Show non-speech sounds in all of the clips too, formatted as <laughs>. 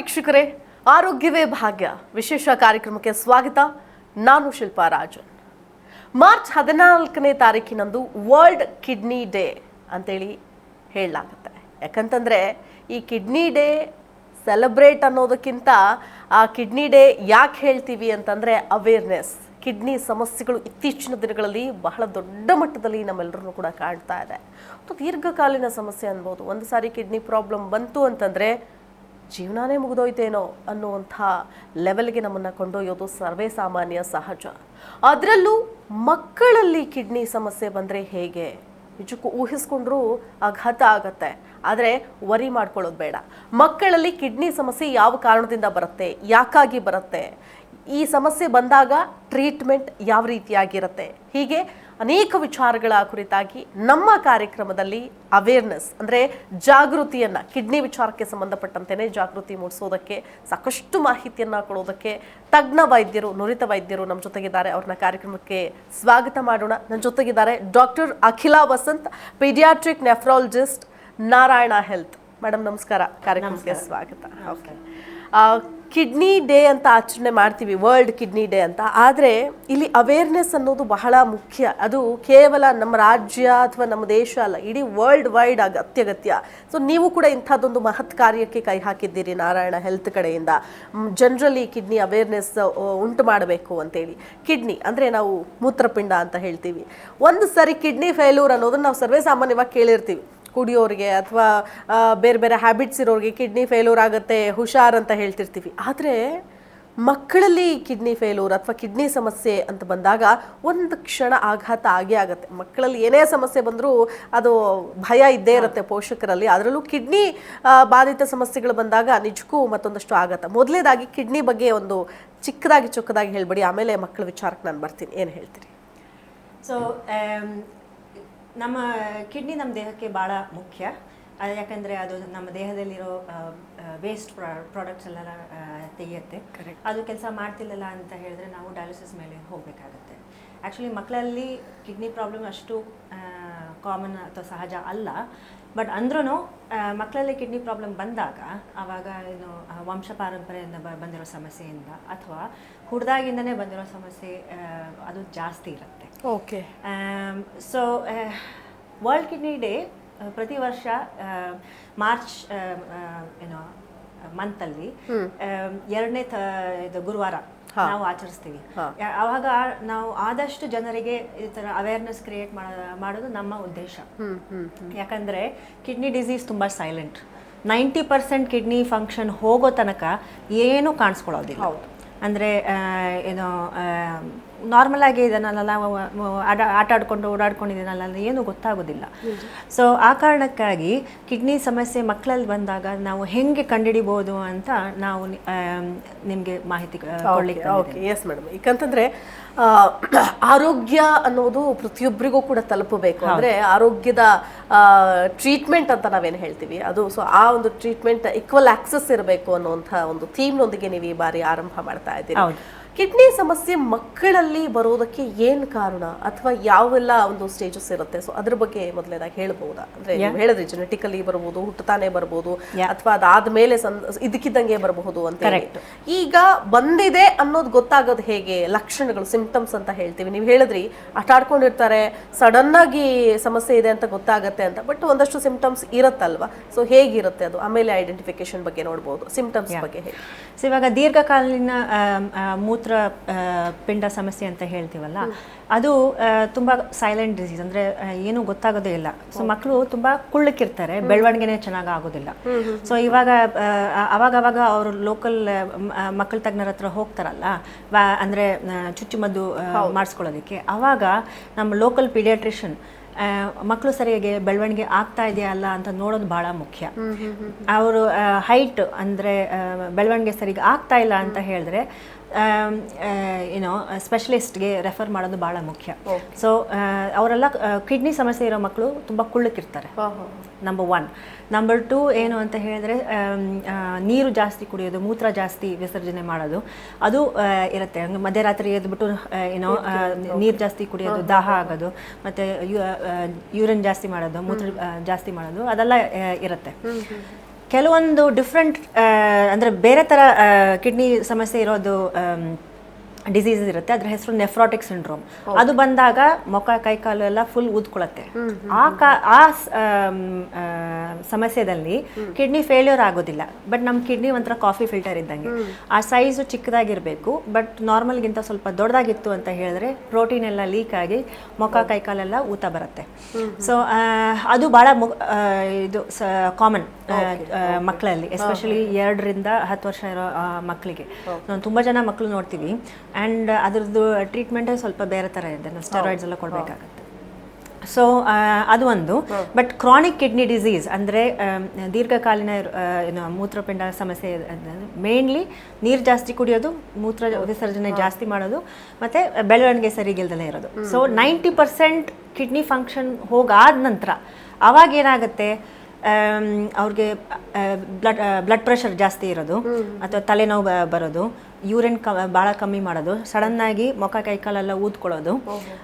ವೀಕ್ಷಕರೇ, ಆರೋಗ್ಯವೇ ಭಾಗ್ಯ. ವಿಶೇಷ ಕಾರ್ಯಕ್ರಮಕ್ಕೆ ಸ್ವಾಗತ. ನಾನು ಶಿಲ್ಪಾ ರಾಜನ್. ಮಾರ್ಚ್ ಹದಿನಾಲ್ಕನೇ ತಾರೀಕಿನಂದು ವರ್ಲ್ಡ್ ಕಿಡ್ನಿ ಡೇ ಅಂತೇಳಿ ಹೇಳಲಾಗುತ್ತೆ. ಯಾಕಂತಂದರೆ, ಈ ಕಿಡ್ನಿ ಡೇ ಸೆಲೆಬ್ರೇಟ್ ಅನ್ನೋದಕ್ಕಿಂತ ಆ ಕಿಡ್ನಿ ಡೇ ಯಾಕೆ ಹೇಳ್ತೀವಿ ಅಂತಂದರೆ ಅವೇರ್ನೆಸ್ ಕಿಡ್ನಿ ಸಮಸ್ಯೆಗಳು ಇತ್ತೀಚಿನ ದಿನಗಳಲ್ಲಿ ಬಹಳ ದೊಡ್ಡ ಮಟ್ಟದಲ್ಲಿ ನಮ್ಮೆಲ್ಲರೂ ಕೂಡ ಕಾಣ್ತಾ ಇದೆ. ಮತ್ತು ದೀರ್ಘಕಾಲೀನ ಸಮಸ್ಯೆ ಅನ್ಬೋದು. ಒಂದು ಸಾರಿ ಕಿಡ್ನಿ ಪ್ರಾಬ್ಲಮ್ ಬಂತು ಅಂತಂದರೆ ಜೀವನಾನೇ ಮುಗಿದೋಯ್ತೇನೋ ಅನ್ನುವಂಥ ಲೆವೆಲ್ಗೆ ನಮ್ಮನ್ನು ಕೊಂಡೊಯ್ಯೋದು ಸರ್ವೇ ಸಾಮಾನ್ಯ ಸಹಜ. ಅದರಲ್ಲೂ ಮಕ್ಕಳಲ್ಲಿ ಕಿಡ್ನಿ ಸಮಸ್ಯೆ ಬಂದರೆ ಹೇಗೆ? ನಿಜಕ್ಕೂ ಊಹಿಸ್ಕೊಂಡ್ರೂ ಆಘಾತ ಆಗತ್ತೆ. ಆದರೆ ವರಿ ಮಾಡ್ಕೊಳ್ಳೋದು ಬೇಡ. ಮಕ್ಕಳಲ್ಲಿ ಕಿಡ್ನಿ ಸಮಸ್ಯೆ ಯಾವ ಕಾರಣದಿಂದ ಬರುತ್ತೆ? ಯಾಕಾಗಿ ಬರುತ್ತೆ? ಈ ಸಮಸ್ಯೆ ಬಂದಾಗ ಟ್ರೀಟ್ಮೆಂಟ್ ಯಾವ ರೀತಿಯಾಗಿರುತ್ತೆ? ಹೀಗೆ ಅನೇಕ ವಿಚಾರಗಳ ಕುರಿತಾಗಿ ನಮ್ಮ ಕಾರ್ಯಕ್ರಮದಲ್ಲಿ ಅವೇರ್ನೆಸ್ ಅಂದರೆ ಜಾಗೃತಿಯನ್ನು ಕಿಡ್ನಿ ವಿಚಾರಕ್ಕೆ ಸಂಬಂಧಪಟ್ಟಂತೆಯೇ ಜಾಗೃತಿ ಮೂಡಿಸೋದಕ್ಕೆ ಸಾಕಷ್ಟು ಮಾಹಿತಿಯನ್ನು ಕೊಡೋದಕ್ಕೆ ತಜ್ಞ ವೈದ್ಯರು ನುರಿತ ವೈದ್ಯರು ನಮ್ಮ ಜೊತೆಗಿದ್ದಾರೆ. ಅವ್ರನ್ನ ಕಾರ್ಯಕ್ರಮಕ್ಕೆ ಸ್ವಾಗತ ಮಾಡೋಣ. ನನ್ನ ಜೊತೆಗಿದ್ದಾರೆ doctor Akhila Vasanth paediatric nephrologist Narayana Health madam ನಮಸ್ಕಾರ. ಕಾರ್ಯಕ್ರಮಕ್ಕೆ ಸ್ವಾಗತ. ಓಕೆ ಕಿಡ್ನಿ ಡೇ ಅಂತ ಆಚರಣೆ ಮಾಡ್ತೀವಿ ವರ್ಲ್ಡ್ ಕಿಡ್ನಿ ಡೇ ಅಂತ. ಆದರೆ ಇಲ್ಲಿ ಅವೇರ್ನೆಸ್ ಅನ್ನೋದು ಬಹಳ ಮುಖ್ಯ. ಅದು ಕೇವಲ ನಮ್ಮ ರಾಜ್ಯ ಅಥವಾ ನಮ್ಮ ದೇಶ ಅಲ್ಲ, ಇಡೀ ವರ್ಲ್ಡ್ ವೈಡ್ ಆಗ ಅತ್ಯಗತ್ಯ. ಸೊ ನೀವು ಕೂಡ ಇಂಥದ್ದೊಂದು ಮಹತ್ ಕಾರ್ಯಕ್ಕೆ ಕೈ ಹಾಕಿದ್ದೀರಿ ನಾರಾಯಣ ಹೆಲ್ತ್ ಕಡೆಯಿಂದ. ಜನರಲಿ ಕಿಡ್ನಿ ಅವೇರ್ನೆಸ್ ಉಂಟು ಮಾಡಬೇಕು ಅಂತೇಳಿ. ಕಿಡ್ನಿ ಅಂದರೆ ನಾವು ಮೂತ್ರಪಿಂಡ ಅಂತ ಹೇಳ್ತೀವಿ. ಒಂದು ಸರಿ ಕಿಡ್ನಿ ಫೇಲ್ಯೂರ್ ಅನ್ನೋದನ್ನು ನಾವು ಸರ್ವೇ ಸಾಮಾನ್ಯವಾಗಿ ಕೇಳಿರ್ತೀವಿ. ಕುಡಿಯೋರಿಗೆ ಅಥವಾ ಬೇರೆ ಬೇರೆ ಹ್ಯಾಬಿಟ್ಸ್ ಇರೋರಿಗೆ ಕಿಡ್ನಿ ಫೇಲ್ಯೂರ್ ಆಗುತ್ತೆ, ಹುಷಾರ್ ಅಂತ ಹೇಳ್ತಿರ್ತೀವಿ. ಆದರೆ ಮಕ್ಕಳಲ್ಲಿ ಕಿಡ್ನಿ ಫೇಲ್ಯೂರ್ ಅಥವಾ ಕಿಡ್ನಿ ಸಮಸ್ಯೆ ಅಂತ ಬಂದಾಗ ಒಂದು ಕ್ಷಣ ಆಘಾತ ಆಗೇ ಆಗುತ್ತೆ. ಮಕ್ಕಳಲ್ಲಿ ಏನೇ ಸಮಸ್ಯೆ ಬಂದರೂ ಅದು ಭಯ ಇದ್ದೇ ಇರುತ್ತೆ ಪೋಷಕರಲ್ಲಿ. ಅದರಲ್ಲೂ ಕಿಡ್ನಿ ಬಾಧಿತ ಸಮಸ್ಯೆಗಳು ಬಂದಾಗ ನಿಜಕ್ಕೂ ಮತ್ತೊಂದಷ್ಟು ಆಘಾತ. ಮೊದಲೇದಾಗಿ ಕಿಡ್ನಿ ಬಗ್ಗೆ ಒಂದು ಚಿಕ್ಕದಾಗಿ ಚೊಕ್ಕದಾಗಿ ಹೇಳ್ಬೇಡಿ. ಆಮೇಲೆ ಮಕ್ಕಳ ವಿಚಾರಕ್ಕೆ ನಾನು ಬರ್ತೀನಿ. ಏನು ಹೇಳ್ತೀರಿ? ಸೊ ನಮ್ಮ ಕಿಡ್ನಿ ನಮ್ಮ ದೇಹಕ್ಕೆ ಭಾಳ ಮುಖ್ಯ. ಯಾಕಂದರೆ ಅದು ನಮ್ಮ ದೇಹದಲ್ಲಿರೋ ವೇಸ್ಟ್ ಪ್ರಾಡಕ್ಟ್ಸ್ ಎಲ್ಲ ತೆಗೆಯುತ್ತೆ. ಅದು ಕೆಲಸ ಮಾಡ್ತಿಲ್ಲಲ್ಲ ಅಂತ ಹೇಳಿದ್ರೆ ನಾವು ಡಯಾಲಿಸಿಸ್ ಮೇಲೆ ಹೋಗಬೇಕಾಗತ್ತೆ. ಆ್ಯಕ್ಚುಲಿ ಮಕ್ಕಳಲ್ಲಿ ಕಿಡ್ನಿ ಪ್ರಾಬ್ಲಮ್ ಅಷ್ಟು ಕಾಮನ್ ಅಥವಾ ಸಹಜ ಅಲ್ಲ. ಬಟ್ ಅಂದ್ರೂ ಮಕ್ಕಳಲ್ಲಿ ಕಿಡ್ನಿ ಪ್ರಾಬ್ಲಮ್ ಬಂದಾಗ ಆವಾಗ ಏನು ವಂಶ ಪಾರಂಪರೆಯಿಂದ ಬ ಬಂದಿರೋ ಸಮಸ್ಯೆಯಿಂದ ಅಥವಾ ಹುಡ್ದಾಗಿಂದನೇ ಬಂದಿರೋ ಸಮಸ್ಯೆ ಅದು ಜಾಸ್ತಿ ಇರುತ್ತೆ. Okay so world kidney day ಪ್ರತಿ ವರ್ಷ ಮಾರ್ಚ್ ಆ, ಆ, ಏನೋ ಮಂತಲ್ಲಿ ಎರಡನೇ ತ ಇದು ಗುರುವಾರ ನಾವು ಆಚರಿಸ್ತೀವಿ. ಅವಾಗ ಆವಾಗ ನಾವು ಆದಷ್ಟು ಜನರಿಗೆ ಈ ಥರ ಅವೇರ್ನೆಸ್ ಕ್ರಿಯೇಟ್ ಮಾಡೋದು ನಮ್ಮ ಉದ್ದೇಶ. ಯಾಕಂದರೆ ಕಿಡ್ನಿ ಡಿಸೀಸ್ ತುಂಬ silent ninety percent kidney function ಹೋಗೋ ತನಕ ಏನೂ ಕಾಣಿಸ್ಕೊಳ್ಳೋದಿಲ್ಲ. ಅಂದರೆ ಏನೋ ನಾರ್ಮಲ್ ಆಗಿ ಇದನ್ನೆಲ್ಲ ಆಟ ಆಟ ಆಡ್ಕೊಂಡು ಓಡಾಡ್ಕೊಂಡಿದ್ದೀನಲ್ಲ ಏನು ಗೊತ್ತಾಗೋದಿಲ್ಲ. ಸೊ ಆ ಕಾರಣಕ್ಕಾಗಿ ಕಿಡ್ನಿ ಸಮಸ್ಯೆ ಮಕ್ಕಳಲ್ಲಿ ಬಂದಾಗ ನಾವು ಹೆಂಗೆ ಕಂಡುಹಿಡಿಬೋದು ಅಂತ ನಾವು ನಿಮಗೆ ಮಾಹಿತಿ ಓಕೆ ಎಸ್ ಮೇಡಮ್ ಯಾಕಂತಂದ್ರೆ ಆ, ಆರೋಗ್ಯ ಅನ್ನೋದು ಪ್ರತಿಯೊಬ್ಬರಿಗೂ ಕೂಡ ತಲುಪಬೇಕು. ಅಂದ್ರೆ ಆರೋಗ್ಯದ ಟ್ರೀಟ್ಮೆಂಟ್ ಅಂತ ನಾವೇನು ಹೇಳ್ತೀವಿ. ಅದು ಸೊ ಆ ಒಂದು ಟ್ರೀಟ್ಮೆಂಟ್ ಈಕ್ವಲ್ ಆಕ್ಸೆಸ್ ಇರಬೇಕು ಅನ್ನುವಂಥ ಒಂದು ಥೀಮ್ನೊಂದಿಗೆ ನೀವು ಈ ಬಾರಿ ಆರಂಭ ಮಾಡ್ತಾ ಇದ್ದೀರಿ. ಕಿಡ್ನಿ ಸಮಸ್ಯೆ ಮಕ್ಕಳಲ್ಲಿ ಬರೋದಕ್ಕೆ ಏನ್ ಕಾರಣ? ಅಥವಾ ಯಾವೆಲ್ಲ ಒಂದು ಸ್ಟೇಜಸ್ ಇರುತ್ತೆ? ಸೊ ಅದ್ರ ಬಗ್ಗೆ ಮೊದಲೇದಾಗಿ ಹೇಳ್ಬಹುದಾ? ಅಂದ್ರೆ ಹೇಳಿದ್ರೆ ಜೆನೆಟಿಕಲಿ ಬರ್ಬೋದು ಹುಟ್ಟತಾನೆ ಬರ್ಬೋದು ಅಥವಾ ಅದಾದ್ಮೇಲೆ ಮೇಲೆ ಇದಕ್ಕಿದ್ದಂಗೆ ಬರಬಹುದು ಅಂತ ಈಗ ಬಂದಿದೆ ಅನ್ನೋದು ಗೊತ್ತಾಗೋದು ಹೇಗೆ? ಲಕ್ಷಣಗಳು ಸಿಂಪ್ಟಮ್ಸ್ ಅಂತ ಹೇಳ್ತೀವಿ. ನೀವು ಹೇಳಿದ್ರಿ ಆಟಾಡ್ಕೊಂಡಿರ್ತಾರೆ ಸಡನ್ ಆಗಿ ಸಮಸ್ಯೆ ಇದೆ ಅಂತ ಗೊತ್ತಾಗತ್ತೆ ಅಂತ. ಬಟ್ ಒಂದಷ್ಟು ಸಿಂಪ್ಟಮ್ಸ್ ಇರುತ್ತಲ್ವಾ? ಸೊ ಹೇಗಿರುತ್ತೆ ಅದು? ಆಮೇಲೆ ಐಡೆಂಟಿಫಿಕೇಶನ್ ಬಗ್ಗೆ ನೋಡ್ಬೋದು. ಸಿಂಪ್ಟಮ್ಸ್ ಬಗ್ಗೆ ಹೇಳಿ. ಸೊ ಇವಾಗ ದೀರ್ಘಕಾಲೀನ ಮೂತ್ರ ಪಿಂಡ ಸಮಸ್ಯೆ ಅಂತ ಹೇಳ್ತೀವಲ್ಲ ಅದು ತುಂಬ ಸೈಲೆಂಟ್ ಡಿಸೀಸ್ ಅಂದ್ರೆ ಏನು ಗೊತ್ತಾಗೋದೇ ಇಲ್ಲ. ಸೊ ಮಕ್ಕಳು ತುಂಬಾ ಕುಳ್ಳಕ್ಕಿರ್ತಾರೆ ಬೆಳವಣಿಗೆನೆ ಚೆನ್ನಾಗಿ ಆಗೋದಿಲ್ಲ. ಸೊ ಇವಾಗ ಅವಾಗ ಅವಾಗ ಅವರು ಲೋಕಲ್ ಮಕ್ಕಳ ತಜ್ಞರ ಹತ್ರ ಹೋಗ್ತಾರಲ್ಲ ಅಂದ್ರೆ ಚುಚ್ಚುಮದ್ದು ಮಾಡಿಸ್ಕೊಳ್ಳೋದಕ್ಕೆ. ಅವಾಗ ನಮ್ಮ ಲೋಕಲ್ ಪೀಡಿಯಾಟ್ರಿಷನ್ ಮಕ್ಕಳು ಸರಿಯಾಗಿ ಬೆಳವಣಿಗೆ ಆಗ್ತಾ ಇದೆಯಾ ಅಲ್ಲ ಅಂತ ನೋಡೋದು ಬಹಳ ಮುಖ್ಯ. ಅವರು ಹೈಟ್ ಅಂದ್ರೆ ಬೆಳವಣಿಗೆ ಸರಿಗೆ ಆಗ್ತಾ ಇಲ್ಲ ಅಂತ ಹೇಳಿದ್ರೆ ಏನೋ ಸ್ಪೆಷಲಿಸ್ಟ್ಗೆ ರೆಫರ್ ಮಾಡೋದು ಭಾಳ ಮುಖ್ಯ. ಸೊ ಅವರೆಲ್ಲ ಕಿಡ್ನಿ ಸಮಸ್ಯೆ ಇರೋ ಮಕ್ಕಳು ತುಂಬ ಕುಳ್ಳಕ್ಕಿರ್ತಾರೆ. ನಂಬರ್ ಒನ್ ನಂಬರ್ ಟೂ ಏನು ಅಂತ ಹೇಳಿದ್ರೆ ನೀರು ಜಾಸ್ತಿ ಕುಡಿಯೋದು ಮೂತ್ರ ಜಾಸ್ತಿ ವಿಸರ್ಜನೆ ಮಾಡೋದು ಅದು ಇರುತ್ತೆ. ಮಧ್ಯರಾತ್ರಿ ಎದ್ಬಿಟ್ಟು ಏನೋ ನೀರು ಜಾಸ್ತಿ ಕುಡಿಯೋದು ದಾಹ ಆಗೋದು ಮತ್ತು ಯೂರಿನ್ ಜಾಸ್ತಿ ಮಾಡೋದು ಮೂತ್ರ ಜಾಸ್ತಿ ಮಾಡೋದು ಅದೆಲ್ಲ ಇರುತ್ತೆ. ಕೆಲವೊಂದು ಡಿಫ್ರೆಂಟ್ ಅಂದರೆ ಬೇರೆ ಥರ ಕಿಡ್ನಿ ಸಮಸ್ಯೆ ಇರೋದು ಡಿಸೀಸ್ ಇರುತ್ತೆ. ಅದ್ರ ಹೆಸರು ನೆಫ್ರಾಟಿಕ್ ಸಿಂಡ್ರೋಮ್ ಅದು ಬಂದಾಗ ಮೊಕ ಕೈ ಕಾಲು ಎಲ್ಲ ಫುಲ್ ಊದ್ಕೊಳತ್ತೆ. ಆ ಕಾ ಆ ಸಮಸ್ಯೆದಲ್ಲಿ ಕಿಡ್ನಿ ಫೇಲ್ಯೂರ್ ಆಗೋದಿಲ್ಲ. ಬಟ್ ನಮ್ಮ ಕಿಡ್ನಿ ಒಂಥರ ಕಾಫಿ ಫಿಲ್ಟರ್ ಇದ್ದಂಗೆ. ಆ ಸೈಜು ಚಿಕ್ಕದಾಗಿರಬೇಕು ಬಟ್ ನಾರ್ಮಲ್ಗಿಂತ ಸ್ವಲ್ಪ ದೊಡ್ಡದಾಗಿತ್ತು ಅಂತ ಹೇಳಿದ್ರೆ ಪ್ರೋಟೀನ್ ಎಲ್ಲ ಲೀಕ್ ಆಗಿ ಮೊಕ ಕೈ ಕಾಲೆಲ್ಲ ಊತ ಬರುತ್ತೆ. ಸೊ ಅದು ಭಾಳ ಇದು ಕಾಮನ್ ಮಕ್ಕಳಲ್ಲಿ ಎಸ್ಪೆಷಲಿ ಎರಡರಿಂದ ಹತ್ತು ವರ್ಷ ಇರೋ ಮಕ್ಕಳಿಗೆ. ತುಂಬ ಜನ ಮಕ್ಕಳು ನೋಡ್ತೀವಿ. ಆ್ಯಂಡ್ ಅದ್ರದ್ದು ಟ್ರೀಟ್ಮೆಂಟೇ ಸ್ವಲ್ಪ ಬೇರೆ ಥರ ಇದೆ. ನಾವು ಸ್ಟೆರಾಯ್ಡ್ಸ್ ಎಲ್ಲ ಕೊಡಬೇಕಾಗತ್ತೆ. ಸೊ ಅದು ಒಂದು. ಬಟ್ ಕ್ರಾನಿಕ್ ಕಿಡ್ನಿ ಡಿಸೀಸ್ ಅಂದರೆ ದೀರ್ಘಕಾಲೀನ ಏನು ಮೂತ್ರಪಿಂಡ ಸಮಸ್ಯೆ ಮೇನ್ಲಿ ನೀರು ಜಾಸ್ತಿ ಕುಡಿಯೋದು ಮೂತ್ರ ವಿಸರ್ಜನೆ ಜಾಸ್ತಿ ಮಾಡೋದು ಮತ್ತು ಬೆಳವಣಿಗೆ ಸರಿಗಿಲ್ದಲೇ ಇರೋದು. So ninety percent kidney function ಹೋಗಾದ ನಂತರ ಅವಾಗ ಏನಾಗುತ್ತೆ ಅವ್ರಿಗೆ ಬ್ಲಡ್ ಬ್ಲಡ್ ಪ್ರೆಷರ್ ಜಾಸ್ತಿ ಇರೋದು ಅಥವಾ ತಲೆನೋವು ಬರೋದು ಯೂರಿನ್ ಕ ಭಾಳ ಕಮ್ಮಿ ಮಾಡೋದು. ಸಡನ್ನಾಗಿ ಮೊಕ ಕೈಕಾಲೆಲ್ಲ ಊದ್ಕೊಳ್ಳೋದು.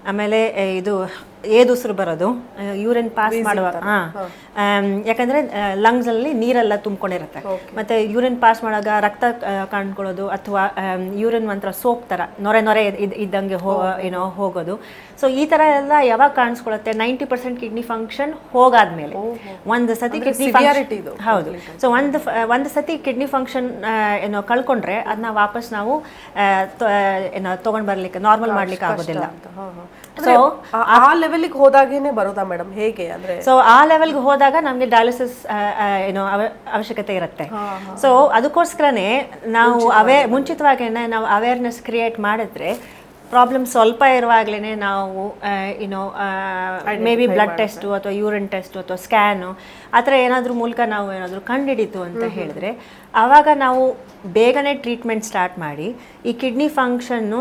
ಆಮೇಲೆ ಇದು ಏದುಸಿರು ಬರೋದು. ಯೂರಿನ್ ಪಾಸ್ ಮಾಡುವಾಗ ಹಾಂ. ಯಾಕಂದರೆ ಲಂಗ್ಸಲ್ಲಿ ನೀರೆಲ್ಲ ತುಂಬ್ಕೊಂಡಿರುತ್ತೆ. ಮತ್ತು ಯೂರಿನ್ ಪಾಸ್ ಮಾಡುವಾಗ ರಕ್ತ ಕಾಣ್ಕೊಳ್ಳೋದು ಅಥವಾ ಯೂರಿನ್ ಒಂಥರ ಸೋಪ್ ಥರ ನೊರೆ ನೊರೆ ಇದ್- ಇದ್ದಂಗೆ ಹೋ ಏನೋ ಹೋಗೋದು. ಸೊ ಈ ಥರ ಎಲ್ಲ ಯಾವಾಗ ಕಾಣಿಸ್ಕೊಳ್ಳುತ್ತೆ? ನೈಂಟಿ ಪರ್ಸೆಂಟ್ ಕಿಡ್ನಿ ಫಂಕ್ಷನ್ ಹೋಗಾದ್ಮೇಲೆ. ಒಂದು ಸತಿ ಕಿಡ್ನಿ ಹೌದು. ಸೊ ಒಂದು ಒಂದು ಸತಿ ಕಿಡ್ನಿ ಫಂಕ್ಷನ್ ಏನೋ ಕಳ್ಕೊಂಡ್ರೆ ಅದನ್ನ ವಾಪಸ್ ನಾವು ಆ, ತ- ಏನೋ ತೊಗೊಂಡು ಬರ್ಲಿಕ್ಕೆ ನಾರ್ಮಲ್ ಮಾಡ್ಲಿಕ್ಕೆ ಆಗೋದಿಲ್ಲ. ಸೊ ಆ ಲೆವೆಲ್ಗೆ ಹೋದಾಗೇನೆ ಬರೋದಾ ಮೇಡಮ್ ಹೇಗೆ ಅಂದ್ರೆ? ಸೊ ಆ ಲೆವೆಲ್ಗೆ ಹೋದಾಗ ನಮಗೆ ಡಯಾಲಿಸಿಸ್ ಏನೋ ಅವ- ಅವಶ್ಯಕತೆ ಇರುತ್ತೆ. ಸೊ ಅದಕ್ಕೋಸ್ಕರನೇ ನಾವು ಅವೇ ಮುಂಚಿತವಾಗೇನೆ ನಾವು ಅವೇರ್ನೆಸ್ ಕ್ರಿಯೇಟ್ ಮಾಡಿದ್ರೆ ಪ್ರಾಬ್ಲಮ್ ಸ್ವಲ್ಪ ಇರುವಾಗಲೇ ನಾವು ಏನೋ ಮೇ ಬಿ ಬ್ಲಡ್ ಟೆಸ್ಟು ಅಥವಾ ಯೂರಿನ್ ಟೆಸ್ಟು ಅಥವಾ ಸ್ಕ್ಯಾನು ಆ ಥರ ಏನಾದರೂ ಮೂಲಕ ನಾವು ಏನಾದರೂ ಕಂಡುಹಿಡಿತು ಅಂತ ಹೇಳಿದ್ರೆ ಆವಾಗ ನಾವು ಬೇಗನೆ ಟ್ರೀಟ್ಮೆಂಟ್ ಸ್ಟಾರ್ಟ್ ಮಾಡಿ ಈ ಕಿಡ್ನಿ ಫಂಕ್ಷನ್ನು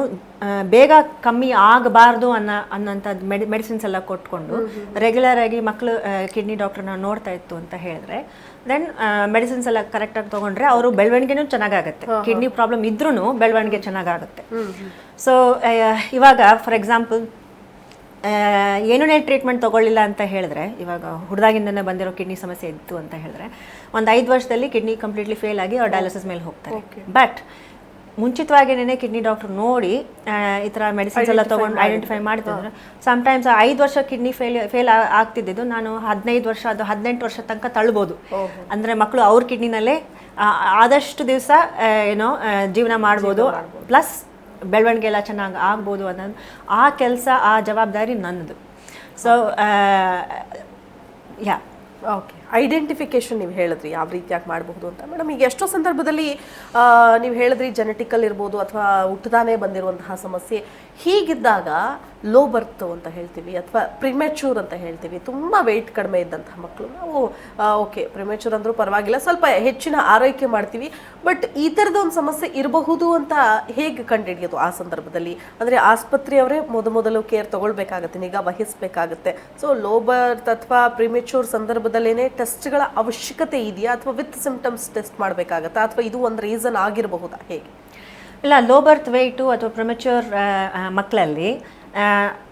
ಬೇಗ ಕಮ್ಮಿ ಆಗಬಾರ್ದು ಅನ್ನೋ ಅನ್ನೋಂಥದ್ದು ಮೆಡಿ ಮೆಡಿಸಿನ್ಸ್ ಎಲ್ಲ ಕೊಟ್ಕೊಂಡು ರೆಗ್ಯುಲರ್ ಆಗಿ ಮಕ್ಕಳು ಕಿಡ್ನಿ ಡಾಕ್ಟರ್ನ ನೋಡ್ತಾ ಇತ್ತು ಅಂತ ಹೇಳಿದ್ರೆ ದೆನ್ ಮೆಡಿಸಿನ್ಸ್ ಎಲ್ಲ ಕರೆಕ್ಟಾಗಿ ತೊಗೊಂಡ್ರೆ ಅವರು ಬೆಳವಣಿಗೆನೂ ಚೆನ್ನಾಗಾಗುತ್ತೆ. ಕಿಡ್ನಿ ಪ್ರಾಬ್ಲಮ್ ಇದ್ರೂ ಬೆಳವಣಿಗೆ ಚೆನ್ನಾಗಾಗುತ್ತೆ. ಸೊ ಇವಾಗ ಫಾರ್ ಎಕ್ಸಾಂಪಲ್ ಏನೇ ಟ್ರೀಟ್ಮೆಂಟ್ ತೊಗೊಳ್ಳಿಲ್ಲ ಅಂತ ಹೇಳಿದ್ರೆ ಇವಾಗ ಹುಡ್ದಾಗಿಂದನೇ ಬಂದಿರೋ ಕಿಡ್ನಿ ಸಮಸ್ಯೆ ಇತ್ತು ಅಂತ ಹೇಳಿದ್ರೆ ಒಂದು ಐದು ವರ್ಷದಲ್ಲಿ ಕಿಡ್ನಿ ಕಂಪ್ಲೀಟ್ಲಿ ಫೇಲ್ ಆಗಿ ಅವ್ರು ಡಯಾಲಿಸಿಸ್ ಮೇಲೆ ಹೋಗ್ತಾರೆ. ಬಟ್ ಮುಂಚಿತವಾಗಿನೇ ಕಿಡ್ನಿ ಡಾಕ್ಟರ್ ನೋಡಿ ಈ ಥರ ಮೆಡಿಸಿನ್ಸ್ ಎಲ್ಲ ತೊಗೊಂಡು ಐಡೆಂಟಿಫೈ ಮಾಡ್ತಿದ್ರು ಸಮ್ಟೈಮ್ಸ್ ಐದು ವರ್ಷ ಕಿಡ್ನಿ ಫೇಲ್ ಫೇಲ್ ಆಗ್ತಿದ್ದು ನಾನು ಹದಿನೈದು ವರ್ಷ ಅದು ಹದಿನೆಂಟು ವರ್ಷ ತನಕ ತಳ್ಬೋದು. ಅಂದರೆ ಮಕ್ಕಳು ಅವ್ರ ಕಿಡ್ನಿನಲ್ಲೇ ಆದಷ್ಟು ದಿವಸ ಏನೋ ಜೀವನ ಮಾಡ್ಬೋದು. ಪ್ಲಸ್ ಬೆಳವಣಿಗೆ ಎಲ್ಲ ಚೆನ್ನಾಗಿ ಆಗ್ಬೋದು ಅನ್ನೋದು. ಆ ಕೆಲಸ ಆ ಜವಾಬ್ದಾರಿ ನನ್ನದು. So yeah. ಓಕೆ ಐಡೆಂಟಿಫಿಕೇಶನ್ ನೀವು ಹೇಳಿದ್ರಿ, ಯಾವ ರೀತಿಯಾಗಿ ಮಾಡಬಹುದು ಅಂತ. ಮೇಡಮ್, ಈಗ ಎಷ್ಟೋ ಸಂದರ್ಭದಲ್ಲಿ ನೀವು ಹೇಳಿದ್ರಿ ಜೆನೆಟಿಕಲ್ ಇರ್ಬೋದು ಅಥವಾ ಹುಟ್ಟದಾನೇ ಬಂದಿರುವಂತಹ ಸಮಸ್ಯೆ. ಹೀಗಿದ್ದಾಗ ಲೋ ಬರ್ತ್ ಅಂತ ಹೇಳ್ತೀವಿ ಅಥವಾ ಪ್ರಿಮೆಚೂರ್ ಅಂತ ಹೇಳ್ತೀವಿ. ತುಂಬ ವೆಯ್ಟ್ ಕಡಿಮೆ ಇದ್ದಂತಹ ಮಕ್ಕಳು. ನಾವು ಓಕೆ ಪ್ರಿಮೆಚೂರ್ ಅಂದರೂ ಪರವಾಗಿಲ್ಲ. ಸ್ವಲ್ಪ ಹೆಚ್ಚಿನ ಆರೈಕೆ ಮಾಡ್ತೀವಿ. ಬಟ್ ಈ ಥರದ ಒಂದು ಸಮಸ್ಯೆ ಇರಬಹುದು ಅಂತ ಹೇಗೆ ಕಂಡುಹಿಡಿಯೋದು ಆ ಸಂದರ್ಭದಲ್ಲಿ? ಅಂದರೆ ಆಸ್ಪತ್ರೆಯವರೇ ಮೊದ ಮೊದಲು ಕೇರ್ ತಗೊಳ್ಬೇಕಾಗತ್ತೆ, ನಿಗಾ ವಹಿಸಬೇಕಾಗುತ್ತೆ. ಸೊ ಲೋ ಬರ್ತ್ ಅಥವಾ ಪ್ರಿಮೆಚೂರ್ ಸಂದರ್ಭದಲ್ಲೇನೆ ಟೆಸ್ಟ್ಗಳ ಅವಶ್ಯಕತೆ ಇದೆಯಾ? ಅಥವಾ ವಿತ್ ಸಿಂಪ್ಟಮ್ಸ್ ಟೆಸ್ಟ್ ಮಾಡಬೇಕಾಗತ್ತಾ? ಅಥವಾ ಇದು ಒಂದು ರೀಸನ್ ಆಗಿರಬಹುದಾ? ಹೇಗೆ? ಇಲ್ಲ ಲೋ ಬರ್ತ್ ವೆಯ್ಟು ಅಥವಾ ಪ್ರೊಮೆಚೂರ್ ಮಕ್ಕಳಲ್ಲಿ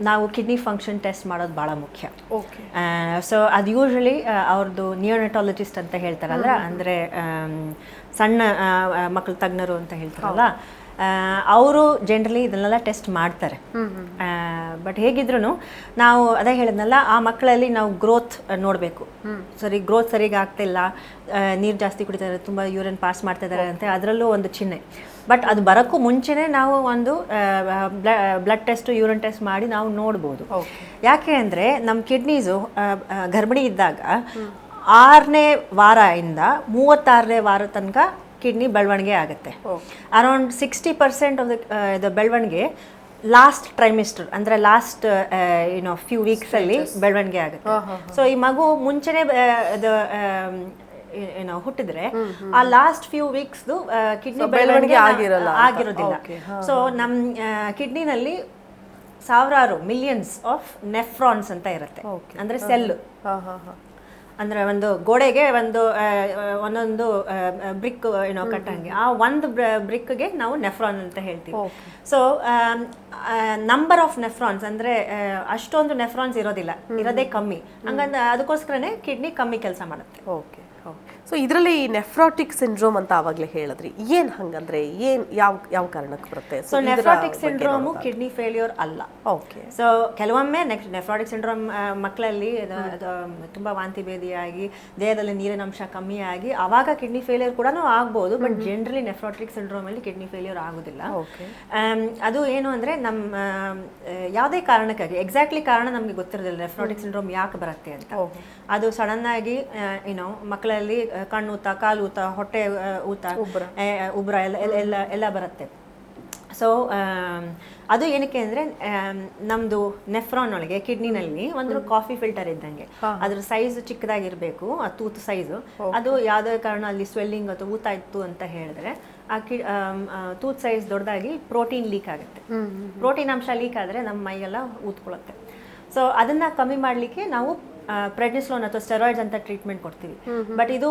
ನಾವು ಕಿಡ್ನಿ ಫಂಕ್ಷನ್ ಟೆಸ್ಟ್ ಮಾಡೋದು ಭಾಳ ಮುಖ್ಯ. ಓಕೆ ಸೊ ಅದು ಯೂಶ್ವಲಿ ಅವ್ರದ್ದು ನಿಯೋನೆಟಾಲಜಿಸ್ಟ್ ಅಂತ ಹೇಳ್ತಾರಲ್ಲ ಅಂದರೆ ಸಣ್ಣ ಮಕ್ಕಳು ತಜ್ಞರು ಅಂತ ಹೇಳ್ತಾರಲ್ಲ ಅವರು ಜನರಲಿ ಇದನ್ನೆಲ್ಲ ಟೆಸ್ಟ್ ಮಾಡ್ತಾರೆ. ಬಟ್ ಹೇಗಿದ್ರು ನಾವು ಅದೇ ಹೇಳಿದ್ನಲ್ಲ ಆ ಮಕ್ಕಳಲ್ಲಿ ನಾವು ಗ್ರೋತ್ ನೋಡಬೇಕು. ಸರಿ ಗ್ರೋತ್ ಸರಿಯಾಗಿ ಆಗ್ತಿಲ್ಲ ನೀರು ಜಾಸ್ತಿ ಕುಡಿತಾರೆ ತುಂಬ ಯೂರಿನ್ ಪಾಸ್ ಮಾಡ್ತಾ ಇದ್ದಾರೆ ಅಂತ ಅದರಲ್ಲೂ ಒಂದು ಚಿಹ್ನೆ. ಬಟ್ ಅದು ಬರೋಕ್ಕೂ ಮುಂಚೆನೇ ನಾವು ಒಂದು ಬ್ಲಡ್ ಟೆಸ್ಟ್ ಯೂರಿನ್ ಟೆಸ್ಟ್ ಮಾಡಿ ನಾವು ನೋಡ್ಬೋದು. ಯಾಕೆ ಅಂದರೆ ನಮ್ಮ ಕಿಡ್ನೀಸು ಗರ್ಭಿಣಿ ಇದ್ದಾಗ ಆರನೇ ವಾರದಿಂದ ಮೂವತ್ತಾರನೇ ವಾರ ತನಕ ಕಿಡ್ನಿ ಬೆಳವಣಿಗೆ ಆಗುತ್ತೆ. Around sixty percent of the ಇದು ಬೆಳವಣಿಗೆ ಲಾಸ್ಟ್ ಟ್ರೈಮಿಸ್ಟರ್ ಅಂದರೆ ಲಾಸ್ಟ್ ಏನೋ ಫ್ಯೂ ವೀಕ್ಸಲ್ಲಿ ಬೆಳವಣಿಗೆ ಆಗುತ್ತೆ. ಸೊ ಈ ಮಗು ಮುಂಚೆನೇ ಇದು ಏನೋ ಹುಟ್ಟಿದ್ರೆ ಆ ಲಾಸ್ಟ್ ಫ್ಯೂ ವೀಕ್ಸ್ದು ಕಿಡ್ನಿ ಬೆಳವಣಿಗೆ ಆಗಿರಲ್ಲ ಆಗಿರೋದಿಲ್ಲ. ಸೊ ನಮ್ಮ ಕಿಡ್ನಿನಲ್ಲಿ ಸಾವಿರಾರು ಮಿಲಿಯನ್ಸ್ ಆಫ್ ನೆಫ್ರಾನ್ಸ್ ಅಂತ ಇರುತ್ತೆ. ಅಂದ್ರೆ ಸೆಲ್ ಹಾಂ ಹಾಂ ಹಾಂ. ಅಂದ್ರೆ ಒಂದು ಗೋಡೆಗೆ ಒಂದು ಒಂದೊಂದು ಬ್ರಿಕ್ ಏನೋ ಕಟ್ಟಂಗೆ. ಆ ಒಂದು ಬ್ರಿಕ್ಗೆ ನಾವು ನೆಫ್ರಾನ್ ಅಂತ ಹೇಳ್ತೀವಿ. ಸೊ ನಂಬರ್ ಆಫ್ ನೆಫ್ರಾನ್ಸ್ ಅಂದ್ರೆ ಅಷ್ಟೊಂದು ನೆಫ್ರಾನ್ಸ್ ಇರೋದಿಲ್ಲ. ಇರೋದೇ ಕಮ್ಮಿ. ಹಂಗಂದ್ರೆ ಅದಕ್ಕೋಸ್ಕರನೇ ಕಿಡ್ನಿ ಕಮ್ಮಿ ಕೆಲಸ ಮಾಡುತ್ತೆ. ಓಕೆ ಸೊ ಇದರಲ್ಲಿ ನೆಫ್ರಾಟಿಕ್ ಸಿಂಡ್ರೋಮ್ ಅಂತ ಆವಾಗಲೇ ಹೇಳಿದ್ರಿ. ಏನು ಹಂಗಂದ್ರೆ ಏನು ಯಾವ ಯಾವ ಕಾರಣಕ್ಕೆ ಬರುತ್ತೆ? So nephrotic syndrome kidney failure ಅಲ್ಲ. ಓಕೆ ಸೊ ಕೆಲವೊಮ್ಮೆ ನೆಕ್ಸ್ಟ್ ನೆಫ್ರಾಟಿಕ್ ಸಿಂಡ್ರೋಮ್ ಮಕ್ಕಳಲ್ಲಿ ತುಂಬ ವಾಂತಿ ಭೇದಿಯಾಗಿ ದೇಹದಲ್ಲಿ ನೀರಿನ ಅಂಶ ಕಮ್ಮಿ ಆಗಿ ಆವಾಗ ಕಿಡ್ನಿ ಫೇಲ್ಯೂರ್ ಕೂಡ ಆಗ್ಬೋದು ಬಟ್ ಜನರಲಿ ನೆಫ್ರಾಟಿಕ್ ಸಿಂಡ್ರೋಮ್ ಅಲ್ಲಿ ಕಿಡ್ನಿ ಫೇಲ್ಯೂರ್ ಆಗೋದಿಲ್ಲ. ಓಕೆ ಅದು ಏನು ಅಂದ್ರೆ ನಮ್ಮ ಯಾವುದೇ ಕಾರಣಕ್ಕಾಗಿ ಎಕ್ಸಾಕ್ಟ್ಲಿ ಕಾರಣ ನಮಗೆ ಗೊತ್ತಿರೋದಿಲ್ಲ ನೆಫ್ರಾಟಿಕ್ ಸಿಂಡ್ರೋಮ್ ಯಾಕೆ ಬರುತ್ತೆ ಅಂತ. ಅದು ಸಡನ್ ಆಗಿ ಏನೋ ಮಕ್ಕಳಲ್ಲಿ ಕಣ್ಣೂತ ಕಾಲೂತ ಹೊಟ್ಟೆ ಊತ ಉಬ್ರ. ಎಲ್ಲ ಎಲ್ಲ- ಎಲ್ಲ ಎಲ್ಲ ಬರುತ್ತೆ. ಸೊ ಅದು ಏನಕ್ಕೆ ಅಂದರೆ ನಮ್ಮದು ನೆಫ್ರಾನ್ ಒಳಗೆ ಕಿಡ್ನಿನಲ್ಲಿ ಒಂದು ಕಾಫಿ ಫಿಲ್ಟರ್ ಇದ್ದಂಗೆ. ಅದ್ರ ಸೈಜ್ ಚಿಕ್ಕದಾಗಿರಬೇಕು ಆ ತೂತು ಸೈಜು ಅದು ಯಾವುದೇ ಕಾರಣ ಅಲ್ಲಿ ಸ್ವೆಲ್ಲಿಂಗ್ ಅಥವಾ ಊತ ಇತ್ತು ಅಂತ ಹೇಳಿದ್ರೆ ಆ ಕಿ ತೂತ್ ಸೈಜ್ ದೊಡ್ಡದಾಗಿ ಪ್ರೋಟೀನ್ ಲೀಕ್ ಆಗುತ್ತೆ. ಪ್ರೋಟೀನ್ ಅಂಶ ಲೀಕ್ ಆದರೆ ನಮ್ಮ ಮೈಗೆಲ್ಲ ಊತ್ಕೊಳ್ಳುತ್ತೆ ಸೊ ಅದನ್ನ ಕಮ್ಮಿ ಮಾಡಲಿಕ್ಕೆ ನಾವು ಪ್ರೆಡ್ನಿಸ್ಲೋನ್ ಅಥವಾ ಸ್ಟೆರಾಯ್ಡ್ಸ್ ಅಂತ ಟ್ರೀಟ್ಮೆಂಟ್ ಕೊಡ್ತೀವಿ. ಬಟ್ ಇದು